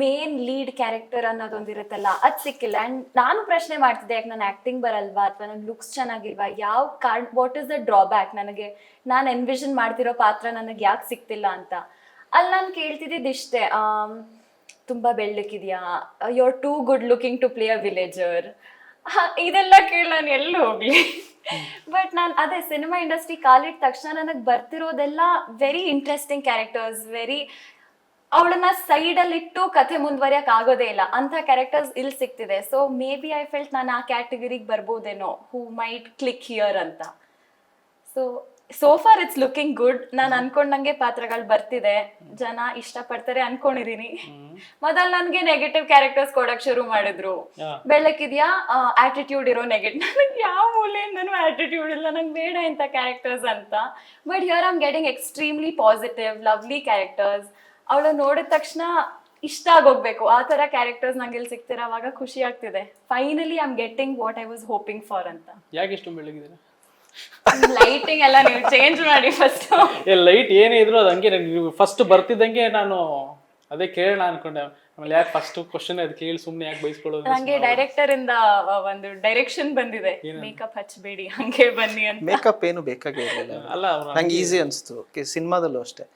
ಮೇನ್ ಲೀಡ್ ಕ್ಯಾರೆಕ್ಟರ್ ಅನ್ನೋದೊಂದಿರುತ್ತಲ್ಲ ಅದು ಸಿಕ್ಕಿಲ್ಲ. ಅಂಡ್ ನಾನು ಪ್ರಶ್ನೆ ಮಾಡ್ತಿದ್ದೆ, ಯಾಕೆ ನಾನು ಆಕ್ಟಿಂಗ್ ಬರಲ್ವಾ ಅಥವಾ ನನ್ನ ಲುಕ್ಸ್ ಚೆನ್ನಾಗಿಲ್ವಾ? ಯಾವ card what is the drawback ನನಗೆ ನಾನು ಎನ್ವಿಷನ್ ಮಾಡ್ತಿರೋ ಪಾತ್ರ ನನಗೆ ಯಾಕೆ ಸಿಕ್ತಿಲ್ಲ ಅಂತ. ಅಲ್ಲಿ ನಾನು ಕೇಳ್ತಿದ್ದಿದ್ದು ಇಷ್ಟೇ ತುಂಬ ಬೆಳ್ಳಕ್ಕಿದ್ಯಾ you are too good looking to play a villager ಇದೆಲ್ಲ ಕೇಳಿ ನಾನು ಎಲ್ಲಿ ಹೋಗ್ಲಿ? ಬಟ್ ನಾನು, ಅದೇ ಸಿನಿಮಾ ಇಂಡಸ್ಟ್ರಿ ಕಾಲಿಟ್ಟ ತಕ್ಷಣ ನನಗೆ ಬರ್ತಿರೋದೆಲ್ಲ ವೆರಿ ಇಂಟ್ರೆಸ್ಟಿಂಗ್ ಕ್ಯಾರೆಕ್ಟರ್ಸ್ ವೆರಿ ಅವಳನ್ನ ಸೈಡ್ ಅಲ್ಲಿ ಇಟ್ಟು ಕಥೆ ಮುಂದುವರಿಯಕ್ ಆಗೋದೇ ಇಲ್ಲ. ಅಂತ ಕ್ಯಾರೆಕ್ಟರ್ಸ್ ಇಲ್ಲಿ ಸಿಗ್ತಿದೆ. So maybe I felt ನಾನು ಆ ಕ್ಯಾಟಗರಿಗೆ ಬರ್ಬೋದೇನೋ? ಹೂ ಮೈಟ್ ಕ್ಲಿಕ್ ಹಿಯರ್ ಅಂತ. So so far it's looking good ನಾನು ಅನ್ಕೊಂಡಂಗೆ ಪಾತ್ರಗಳು ಬರ್ತಿದೆ. ಜನ ಇಷ್ಟಪಡ್ತಾರೆ ಅನ್ಕೊಂಡಿದೀನಿ. ಮೊದಲ್ ನನ್ಗೆ ನೆಗೆಟಿವ್ ಕ್ಯಾರೆಕ್ಟರ್ಸ್ ಕೊಡಕ್ ಶುರು ಮಾಡಿದ್ರು. ಬೆಳಕಿದ್ಯಾ ಆಟಿಟ್ಯೂಡ್ ಇರೋ ನೆಗೆಟಿವ್ ನನಗೆ ಯಾವ ಮೂಲೆಯಿಂದನೂ ಆಟಿಟ್ಯೂಡ್ ಇಲ್ಲ. ನಂಗೆ ಬೇಡ ಇಂಥ ಕ್ಯಾರೆಕ್ಟರ್ಸ್ ಅಂತ. But here am getting extremely positive lovely characters ಅವಳು ನೋಡಿದ ತಕ್ಷಣ ಇಷ್ಟ ಆಗೋಗ್ಬೇಕು. ಆ ತರ ಕ್ಯಾರೆಕ್ಟರ್ಸ್ ನಂಗೆ ಇಲ್ಲಿ ಸಿಗ್ತಿರೋವಾಗ ಖುಷಿ ಆಗ್ತಿದೆ. Finally I am getting what I was hoping for ಅಂತ. ಯಾಕೆ ಇಷ್ಟು ಬೆಳಗಿದ್ದೀರಾ? ಲೈಟಿಂಗ್ ಎಲ್ಲ ನೀವು ಚೇಂಜ್ ಮಾಡಿ ಫಸ್ಟ್ ಲೈಟ್ ಏನೇ ಇದ್ರು ಅದು ಹಂಗೆ ನೀವು ಫಸ್ಟ್ ಬರ್ತಿದ್ದಂಗೆ ನಾನು ಅದೇ ಕೇಳೋಣ ಅನ್ಕೊಂಡೆ. ಆಮೇಲೆ ಯಾಕೆ ಫಸ್ಟ್ ಕ್ವಶನ್ ಅದು ಕೇಳಿ ಸುಮ್ಮನೆ ಯಾಕೆ ಬೈಸ್ಕೊಳ್ಳೋದು ನಂಗೆ ಡೈರೆಕ್ಟರ್ ಇಂದ ಒಂದು ಡೈರೆಕ್ಷನ್ ಬಂದಿದೆ. ಮೇಕಪ್ ಹಚ್ಚಬೇಡಿ ಹಂಗೆ ಬನ್ನಿ ಅಂತ. ಮೇಕಪ್ ಏನು ಬೇಕಾಗೇ ಇರಲಿಲ್ಲ. ಅಲ್ಲ ನಂಗೆ ಈಸಿ ಅನಿಸ್ತು. ಸಿನಿಮಾದಲ್ಲೂ ಅಷ್ಟೇ.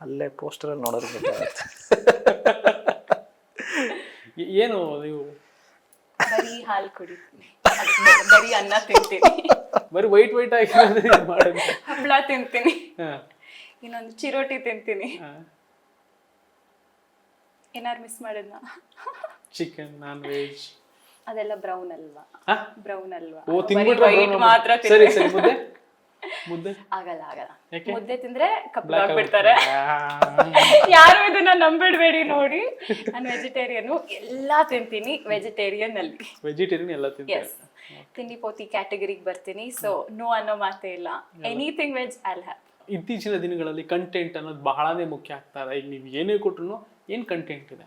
ಅಲ್ಲೇ ಪೋಸ್ಟರಲ್ಲಿ ನೋಡೋದು ಗೊತ್ತಾಗುತ್ತೆ ಏನು ನೀವು? ಬರೀ ಹಾಲು ಕುಡಿತೀನಿ. ಬರೀ ಅನ್ನ ತಿಂತೀನಿ. ಬರೀ ವೈಟ್ ವೈಟ್ ಆಗಿ ಮಾಡೋದು. ಹಪ್ಪಳ ತಿಂತೀನಿ. ಹಾ, ಇನ್ನೊಂದು ಚಿರೋಟಿ ತಿಂತೀನಿ. ಏನಾರು ಮಿಸ್ ಮಾಡಿದ್ನ? ಚಿಕನ್ ನಾನ್ ವೆಜ್ ಅದೆಲ್ಲ ಬ್ರೌನ್ ಅಲ್ವಾ? ಹಾ? ಬ್ರೌನ್ ಅಲ್ವಾ? ಓ ತಿನ್ಬಿಟ್ರೆ ವೈಟ್ ಮಾತ್ರ. ಸರಿ. ಸರಿ ಮುದ್ದೆ. ಮುದ್ದೆ? ಆಗಲ್ಲ ಆಗಲ್ಲ. ಯಾಕೆ? ಮುದ್ದೆ ತಿಂದ್ರೆ ಕಪ್ಪು Black ಆಗ್ಬಿಡ್ತಾರೆ ಯಾರು ಇದನ್ನ ನಂಬಿಡ್ಬೇಡಿ ನೋಡಿ. ನಾನು ವೆಜಿಟೇರಿಯನ್ ಎಲ್ಲಾ ತಿಂತೀನಿ ವೆಜಿಟೇರಿಯನ್ ಅಲ್ಲಿ. ವೆಜಿಟೇರಿಯನ್ ಎಲ್ಲ ತಿಂತಾರೆ? ಎಸ್ ತಿಂಡಿ ಪೋತಿ ಕ್ಯಾಟಗರಿಗೆ ಬರ್ತೀನಿ. ಸೊ ನೋ ಅನ್ನೋ ಮಾತೇ ಇಲ್ಲ. ಎನಿಥಿಂಗ್ ವೆಜ್ ಐಲ್ ಹ್ಯಾವ್ ಇತ್ತೀಚಿನ ದಿನಗಳಲ್ಲಿ ಕಂಟೆಂಟ್ ಅನ್ನೋದು ಬಹಳನೇ ಮುಖ್ಯ ಆಗ್ತಾ ಇದೆ. ಈಗ ನೀವು ಏನೇ ಕೊಟ್ರು ಏನು ಕಂಟೆಂಟ್ ಇದೆ?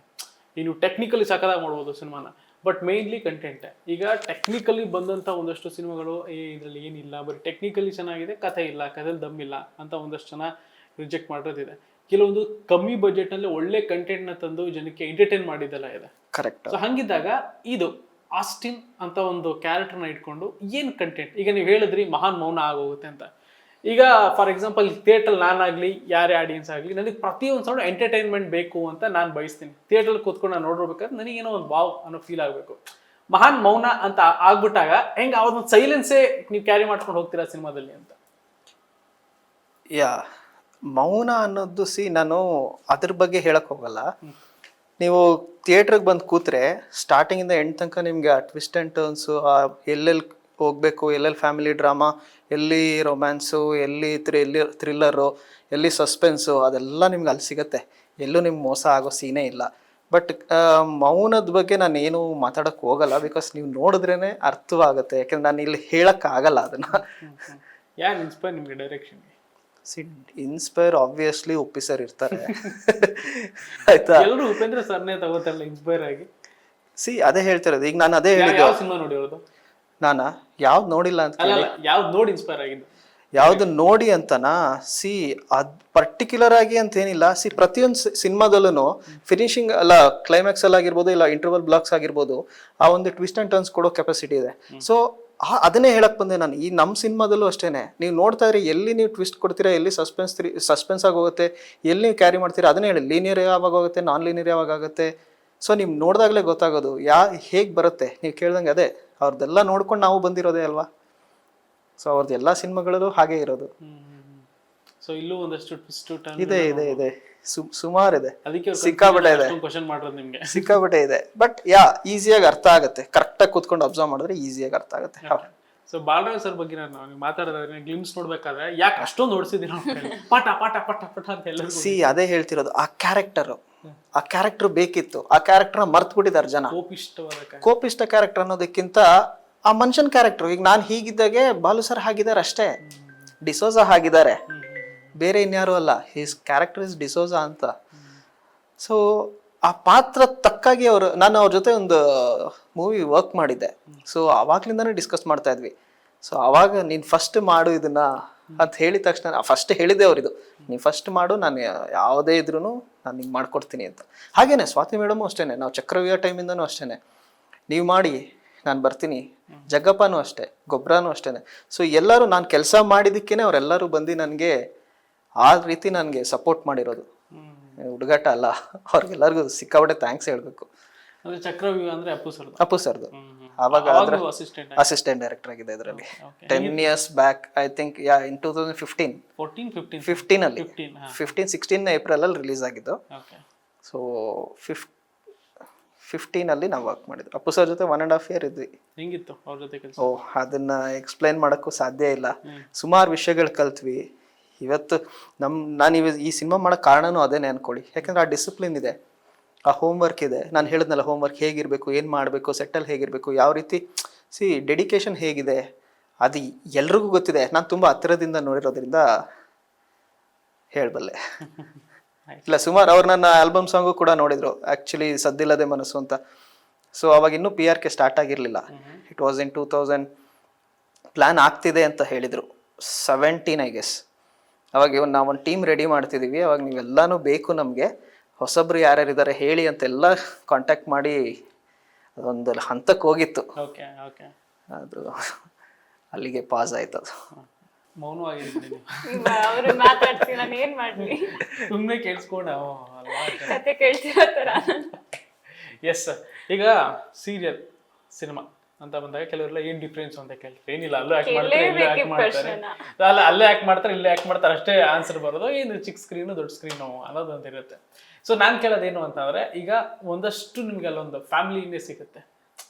ನೀನು ನೀವು ಟೆಕ್ನಿಕಲಿ ಸಕದಾಗಿ ಮಾಡ್ಬೋದು ಸಿನಿಮಾನ. ಬಟ್ ಮೇಯ್ನ್ಲಿ ಕಂಟೆಂಟ್ ಈಗ ಟೆಕ್ನಿಕಲಿ ಬಂದಂಥ ಒಂದಷ್ಟು ಸಿನಿಮಾಗಳು ಏ ಇದರಲ್ಲಿ ಏನಿಲ್ಲ ಬರೀ ಟೆಕ್ನಿಕಲಿ ಚೆನ್ನಾಗಿದೆ ಕಥೆ ಇಲ್ಲ ಕಥೆಲಿ ದಮ್ಮಿಲ್ಲ ಇಲ್ಲ ಅಂತ ಒಂದಷ್ಟು ಜನ ರಿಜೆಕ್ಟ್ ಮಾಡೋದಿದೆ ಕೆಲವೊಂದು ಕಮ್ಮಿ ಬಜೆಟ್ನಲ್ಲಿ ಒಳ್ಳೆ ಕಂಟೆಂಟ್ನ ತಂದು ಜನಕ್ಕೆ ಎಂಟರ್ಟೈನ್ ಮಾಡಿದ್ದೆಲ್ಲ ಇದೆ. ಕರೆಕ್ಟ್ ಸೊ ಹಂಗಿದ್ದಾಗ ಇದು ಆಸ್ಟಿನ್ ಅಂತ ಒಂದು ಕ್ಯಾರೆಕ್ಟರ್ನ ಇಟ್ಕೊಂಡು ಏನು ಕಂಟೆಂಟ್ ಈಗ ನೀವು ಹೇಳಿದ್ರಿ ಮಹಾನ್ ಮೌನ ಆಗೋಗುತ್ತೆ ಅಂತ. ಈಗ ಫಾರ್ ಎಕ್ಸಾಂಪಲ್ ಥಿಯೇಟರ್ ನಾನಾಗ್ಲಿ ಯಾರೇ ಆಡಿಯನ್ಸ್ ಆಗಲಿ ನನಗೆ ಪ್ರತಿಯೊಂದು ಸೌಂಡ್ ಎಂಟರ್ಟೈನ್ಮೆಂಟ್ ಬೇಕು ಅಂತ ನಾನು ಬಯಸ್ತೀನಿ. ಥಿಯೇಟರ್ ಕೂತ್ಕೊಂಡು ನಾನು ನೋಡಿರ್ಬೇಕಾದ್ರೆ ನನಗೇನೋ ಒಂದು ವಾವ್ ಅನ್ನೋ ಫೀಲ್ ಆಗಬೇಕು. ಮಹಾನ್ ಮೌನ ಅಂತ ಆಗ್ಬಿಟ್ಟಾಗ ಹೆಂಗೆ ಅವ್ರನ್ನ ಸೈಲೆನ್ಸೇ ನೀವು ಕ್ಯಾರಿ ಮಾಡ್ಕೊಂಡು ಹೋಗ್ತೀರಾ ಸಿನಿಮಾದಲ್ಲಿ ಅಂತ? ಯಾ ಮೌನ ಅನ್ನೋದು ಸಿ ನಾನು ಅದ್ರ ಬಗ್ಗೆ ಹೇಳಕ್ ಹೋಗಲ್ಲ. ನೀವು ಥಿಯೇಟ್ರಿಗೆ ಬಂದು ಕೂತ್ರೆ ಸ್ಟಾರ್ಟಿಂಗಿಂದ ಎಂಡ್ ತನಕ ನಿಮಗೆ ಆ ಟ್ವಿಸ್ಟ್ ಆ್ಯಂಡ್ ಟರ್ನ್ಸು ಎಲ್ಲೆಲ್ಲಿ ಹೋಗ್ಬೇಕು ಎಲ್ಲೆಲ್ಲಿ ಫ್ಯಾಮಿಲಿ ಡ್ರಾಮಾ ಎಲ್ಲಿ ರೊಮ್ಯಾನ್ಸು ಎಲ್ಲಿ ಥ್ರಿಲ್ಲಿ ಥ್ರಿಲ್ಲರು ಎಲ್ಲಿ ಸಸ್ಪೆನ್ಸು ಅದೆಲ್ಲ ನಿಮ್ಗೆ ಅಲ್ಲಿ ಸಿಗುತ್ತೆ. ಎಲ್ಲೂ ನಿಮ್ಗೆ ಮೋಸ ಆಗೋ ಸೀನೇ ಇಲ್ಲ. ಬಟ್ ಮೌನದ ಬಗ್ಗೆ ನಾನು ಏನು ಮಾತಾಡೋಕ್ಕೆ ಹೋಗಲ್ಲ ಬಿಕಾಸ್ ನೀವು ನೋಡಿದ್ರೇ ಅರ್ಥವಾಗುತ್ತೆ. ಯಾಕೆಂದ್ರೆ ನಾನು ಇಲ್ಲಿ ಹೇಳೋಕ್ಕಾಗಲ್ಲ ಅದನ್ನು. ಯಾರು ಇನ್ಸ್ಪೈರ್ ನಿಮಗೆ direction see inspire obviously Uppi sir ಇರ್ತಾರೆ. ಆಯ್ತಾ? ಎಲ್ಲರೂ ಉಪೇಂದ್ರ ಸರ್ನೇ ತಗೋತಾರಲ್ಲ ಇನ್ಸ್ಪೈರ್ ಆಗಿ? ಸಿ ಅದೇ ಹೇಳ್ತಿರೋದು. ಈಗ ನಾನು ಅದೇ ಹೇಳಿದ್ದು. ಸಿನಿಮಾ ನೋಡಿರೋದು? ನಾನ? ಯಾವ್ದು ನೋಡಿಲ್ಲ ಅಂತ ಅಲ್ಲ ಅಲ್ಲ ಯಾವ್ದು ನೋಡಿ ಇನ್ಸ್ಪೈರ್ ಆಗಿದ್ದು? ಯಾವ್ದು ನೋಡಿ ಅಂತನಾ? ಸಿ ಅದ್ ಪರ್ಟಿಕ್ಯುಲರ್ ಆಗಿ ಅಂತ ಏನಿಲ್ಲ ಸಿ ಪ್ರತಿಯೊಂದು ಸಿನಿಮಾದಲ್ಲೂ ಫಿನಿಶಿಂಗ್ ಅಲ್ಲ ಕ್ಲೈಮ್ಯಾಕ್ಸ್ ಅಲ್ಲಿ ಆಗಿರ್ಬೋದು ಇಲ್ಲ ಇಂಟರ್ವಲ್ ಬ್ಲಾಕ್ಸ್ ಆಗಿರ್ಬೋದು ಆ ಒಂದು ಟ್ವಿಸ್ಟ್ ಅಂಡ್ ಟರ್ನ್ಸ್ ಕೊಡೋ ಕೆಪಾಸಿಟಿ ಇದೆ. ಸೊ ಅದನ್ನೇ ಹೇಳಕ್ ಬಂದೆ ನಾನು. ಈ ನಮ್ಮ ಸಿನಿಮಾದಲ್ಲೂ ಅಷ್ಟೇನೆ. ನೀವು ನೋಡ್ತಾ ಇದ್ರೆ ಎಲ್ಲಿ ನೀವು ಟ್ವಿಸ್ಟ್ ಕೊಡ್ತೀರಾ ಎಲ್ಲಿ ಸಸ್ಪೆನ್ಸ್ ಸಸ್ಪೆನ್ಸ್ ಆಗಿ ಹೋಗುತ್ತೆ ಎಲ್ಲಿ ನೀವು ಕ್ಯಾರಿ ಮಾಡ್ತೀರಾ ಅದನ್ನೇ ಹೇಳಿ. ಲೀನಿಯರ್ ಯಾವಾಗ ಹೋಗುತ್ತೆ ನಾನ್ ಲೀನಿಯರ್ ಯಾವಾಗ ಆಗುತ್ತೆ? ಸೊ ನೀವು ನೋಡಿದಾಗಲೇ ಗೊತ್ತಾಗೋದು. ಯಾ ಹೇಗೆ ಬರುತ್ತೆ? ನೀವು ಕೇಳ್ದಂಗೆ ಅದೇ. ಅವ್ರದ್ದೆಲ್ಲ ನೋಡ್ಕೊಂಡು ನಾವು ಬಂದಿರೋದೇ ಅಲ್ವಾ? ಸೊ ಅವ್ರದ್ದು ಎಲ್ಲ ಸಿನಿಮಾಗಳಲ್ಲೂ ಹಾಗೆ ಇರೋದು. ಸೊ ಇಲ್ಲೂ ಒಂದಷ್ಟು ಟ್ವಿಸ್ಟ್ ಟರ್ನ್ ಇದೆ ಇದೆ ಇದೆ. ಸುಮಾರು ಇದೆ. ಅದಕ್ಕೆ ಸಿಕ್ಕಾಪಟ್ಟೆ ಇದೆ. ಕ್ವಶನ್ ಮಾಡೋದು ನಿಮ್ಗೆ. ಸಿಕ್ಕಾಪಟ್ಟೆ ಇದೆ. ಬಟ್ ಯಾ ಈಸಿಯಾಗಿ ಅರ್ಥ ಆಗುತ್ತೆ. ಕರೆಕ್ಟಾಗಿ ಕೂತ್ಕೊಂಡು ಅಬ್ಸರ್ವ್ ಮಾಡಿದ್ರೆ ಈಸಿಯಾಗಿ ಅರ್ಥ ಆಗುತ್ತೆ. ಸೊ ಬಾಲರಾಜ್ ಸರ್ ಬಗ್ಗೆ ನಾನು ನೀವು ಮಾತಾಡೋದಾದ್ರೆ ಗ್ಲಿಮ್ಸ್ ನೋಡ್ಬೇಕಾದ್ರೆ ಯಾಕೆ ಅಷ್ಟೊಂದು ಓಡಿಸಿದೀನಿ ಪಟ ಪಟ ಪಟ ಪಟ ಅಂತ ಎಲ್ಲ ಸಿ ಅದೇ ಹೇಳ್ತಿರೋದು ಆ ಕ್ಯಾರೆಕ್ಟರ್ ಆ ಕ್ಯಾರೆಕ್ಟರ್ ಬೇಕಿತ್ತು. ಆ ಕ್ಯಾರೆಕ್ಟರ್ ಮರ್ತ್ ಬಿಟ್ಟಿದ್ದಾರೆ ಜನ. ಕೋಪಿಷ್ಟವಾದ ಕೋಪಿಷ್ಟ ಕ್ಯಾರೆಕ್ಟರ್ ಅನ್ನೋದಕ್ಕಿಂತ ಆ ಮನುಷ್ಯನ ಕ್ಯಾರೆಕ್ಟರ್ ಈಗ ನಾನು ಹೀಗಿದ್ದಾಗೆ ಬಾಲು ಸರ್ ಹಾಗಿದ್ದಾರೆ ಅಷ್ಟೇ. ಡಿಸೋಜಾ ಹಾಗಿದ್ದಾರೆ. ಬೇರೆ ಇನ್ಯಾರು ಅಲ್ಲ. ಹಿಸ್ ಕ್ಯಾರೆಕ್ಟರ್ ಇಸ್ ಡಿಸೋಜಾ ಅಂತ. ಸೊ ಆ ಪಾತ್ರ ತಕ್ಕಾಗಿ ಅವರು, ನಾನು ಅವ್ರ ಜೊತೆ ಒಂದು ಮೂವಿ ವರ್ಕ್ ಮಾಡಿದ್ದೆ. ಸೊ ಅವಾಗ್ಲಿಂದಾನೇ ಡಿಸ್ಕಸ್ ಮಾಡ್ತಾ ಇದ್ವಿ. ಸೊ ಅವಾಗ ನೀನು ಫಸ್ಟ್ ಮಾಡು ಇದನ್ನ ಅಂತ ಹೇಳಿದ ತಕ್ಷಣ ಫಸ್ಟ್ ಹೇಳಿದೆ ಅವ್ರಿದು ನೀನು ಫಸ್ಟ್ ಮಾಡು, ನಾನು ಯಾವುದೇ ಇದ್ರೂ ನಾನು ನಿಂಗೆ ಮಾಡ್ಕೊಡ್ತೀನಿ ಅಂತ. ಹಾಗೇನೆ, ಸ್ವಾತಿ ಮೇಡಮು ಅಷ್ಟೇನೆ. ನಾವು ಚಕ್ರವ್ಯೂಹ ಟೈಮಿಂದನೂ ಅಷ್ಟೇನೆ. ನೀವು ಮಾಡಿ, ನಾನು ಬರ್ತೀನಿ. ಜಗ್ಗಪ್ಪನೂ ಅಷ್ಟೇ ಗೊಬ್ಬರನೂ ಅಷ್ಟೇನೆ. ಸೊ ಎಲ್ಲರೂ ನಾನು ಕೆಲಸ ಮಾಡಿದ್ದಕ್ಕೇನೆ ಅವರೆಲ್ಲರೂ ಬಂದು ನನಗೆ ಆ ರೀತಿ ನನಗೆ ಸಪೋರ್ಟ್ ಮಾಡಿರೋದು. ಹುಡುಗಾಟ ಅಲ್ಲ. ಅವ್ರಿಗೆಲ್ಲರಿಗೂ ಸಿಕ್ಕಾಪಟ್ಟೆ ಥ್ಯಾಂಕ್ಸ್ ಹೇಳ್ಬೇಕು. ಅಂದ್ರೆ ಚಕ್ರವ್ಯೂಹ ಅಂದ್ರೆ ಅಪ್ಪು ಸರ್ ಅಪ್ಪು ಸರ್ದು. ಅವಾಗ ಅಸಿಸ್ಟೆಂಟ್ ಅಸಿಸ್ಟೆಂಟ್ ಡೈರೆಕ್ಟರ್ ಆಗಿದೆ ಇದರಲ್ಲಿ. Ten years back I think yeah in two thousand fifteen fourteen fifteen fifteen ಅಲ್ಲಿ. ಫಿಫ್ಟೀನ್ ಸಿಕ್ಸ್ಟೀನ್ ಏಪ್ರಿಲ್ ಅಲ್ಲಿ ರಿಲೀಸ್ ಆಗಿದ್ದು. ಸೊ ಫಿಫ್ ಫಿಫ್ಟೀನ್ ಅಲ್ಲಿ ನಾವು ವರ್ಕ್ ಮಾಡಿದ್ವಿ ಅಪ್ಪು ಸರ್ ಜೊತೆ ಒನ್ ಅಂಡ್ ಹಾಫ್ ಇಯರ್ ಇದ್ವಿ. ಹೆಂಗಿತ್ತು ಅವ್ರ ಜೊತೆ ಓ ಅದನ್ನ ಎಕ್ಸ್ಪ್ಲೈನ್ ಮಾಡೋಕ್ಕೂ ಸಾಧ್ಯ ಇಲ್ಲ. ಸುಮಾರು ವಿಷಯಗಳು ಕಲ್ತ್ವಿ. ಇವತ್ತು ನಮ್ಮ ನಾನು ಇವ ಈ ಸಿನಿಮಾ ಮಾಡೋ ಕಾರಣನೂ ಅದೇನೆ ಅನ್ಕೊಳ್ಳಿ. ಯಾಕಂದ್ರೆ ಆ ಡಿಸಿಪ್ಲಿನ್ ಇದೆ ಆ ಹೋಮ್ವರ್ಕ್ ಇದೆ. ನಾನು ಹೇಳಿದ್ನಲ್ಲ ಹೋಮ್ವರ್ಕ್ ಹೇಗಿರಬೇಕು ಏನು ಮಾಡಬೇಕು ಸೆಟಲ್ ಹೇಗಿರಬೇಕು ಯಾವ ರೀತಿ ಸಿ ಡೆಡಿಕೇಶನ್ ಹೇಗಿದೆ ಅದು ಎಲ್ರಿಗೂ ಗೊತ್ತಿದೆ. ನಾನು ತುಂಬ ಹತ್ತಿರದಿಂದ ನೋಡಿರೋದ್ರಿಂದ ಹೇಳಬಲ್ಲೆ. ಇಲ್ಲ ಸುಮಾರು ಅವ್ರು ನನ್ನ ಆಲ್ಬಮ್ ಸಾಂಗು ಕೂಡ ನೋಡಿದ್ರು. ಆ್ಯಕ್ಚುಲಿ ಸದ್ದಿಲ್ಲದೆ ಮನಸ್ಸು ಅಂತ. ಸೊ ಅವಾಗ ಇನ್ನೂ ಪಿ ಆರ್ ಕೆ ಸ್ಟಾರ್ಟ್ ಆಗಿರಲಿಲ್ಲ. It was in two thousand plan ಆಗ್ತಿದೆ ಅಂತ ಹೇಳಿದರು. ಸೆವೆಂಟೀನ್ ಐ ಗೆಸ್ ಅವಾಗ ಇವನ್ ನಾವು ಒಂದು ಟೀಮ್ ರೆಡಿ ಮಾಡ್ತಿದ್ದೀವಿ ಅವಾಗ ನೀವೆಲ್ಲನೂ ಬೇಕು ನಮಗೆ. ಹೊಸಬ್ರು ಯಾರ್ಯಾರಿದ್ದಾರೆ ಹೇಳಿ ಅಂತೆಲ್ಲ ಕಾಂಟ್ಯಾಕ್ಟ್ ಮಾಡಿ ಅದೊಂದು ಹಂತಕ್ಕೆ ಹೋಗಿತ್ತು. ಓಕೆ ಓಕೆ ಅದು ಅಲ್ಲಿಗೆ ಪಾಸ್ ಆಯ್ತು ಅದು. ಮೌನವಾಗಿದ್ದೀನಿ ನೀವು. ಅವ್ರು ಮಾತಾಡ್ತೀನಿ ನಾನು ಏನ್ ಮಾಡ್ಲಿ? ಸುಮ್ಮನೆ ಕೇಳಿಸ್ಕೊಂಡ ಕತೆ ಕೇಳ್ತಿರೋ ಎಸ್ ಈಗ ಸೀರಿಯಲ್ ಸಿನಿಮಾ ಅಂತ ಬಂದಾಗ ಕೆಲವರೆಲ್ಲ ಏನ್ ಡಿಫ್ರೆನ್ಸ್ ಅಂತ ಕೇಳ್ತಾರೆ. ಏನಿಲ್ಲ ಅಲ್ಲೂ ಆಕ್ಟ್ ಮಾಡ್ತಾರೆ ಇಲ್ಲೂ ಆಕ್ಟ್ ಮಾಡ್ತಾರೆ. ಅಲ್ಲ ಅಲ್ಲೇ ಆಕ್ಟ್ ಮಾಡ್ತಾರೆ ಇಲ್ಲೇ ಆಕ್ಟ್ ಮಾಡ್ತಾರೆ ಅಷ್ಟೇ ಆನ್ಸರ್ ಬರೋದು. ಏನು ಚಿಕ್ಕ ಸ್ಕ್ರೀನು ದೊಡ್ಡ ಸ್ಕ್ರೀನು ಅನ್ನೋದು ಅಂತ ಇರುತ್ತೆ. ಸೊ ನಾನು ಕೇಳೋದೇನು ಅಂತಂದ್ರೆ ಈಗ ಒಂದಷ್ಟು ನಿಮ್ಗೆ ಅಲ್ಲೊಂದು ಫ್ಯಾಮಿಲಿನೇ ಸಿಗುತ್ತೆ.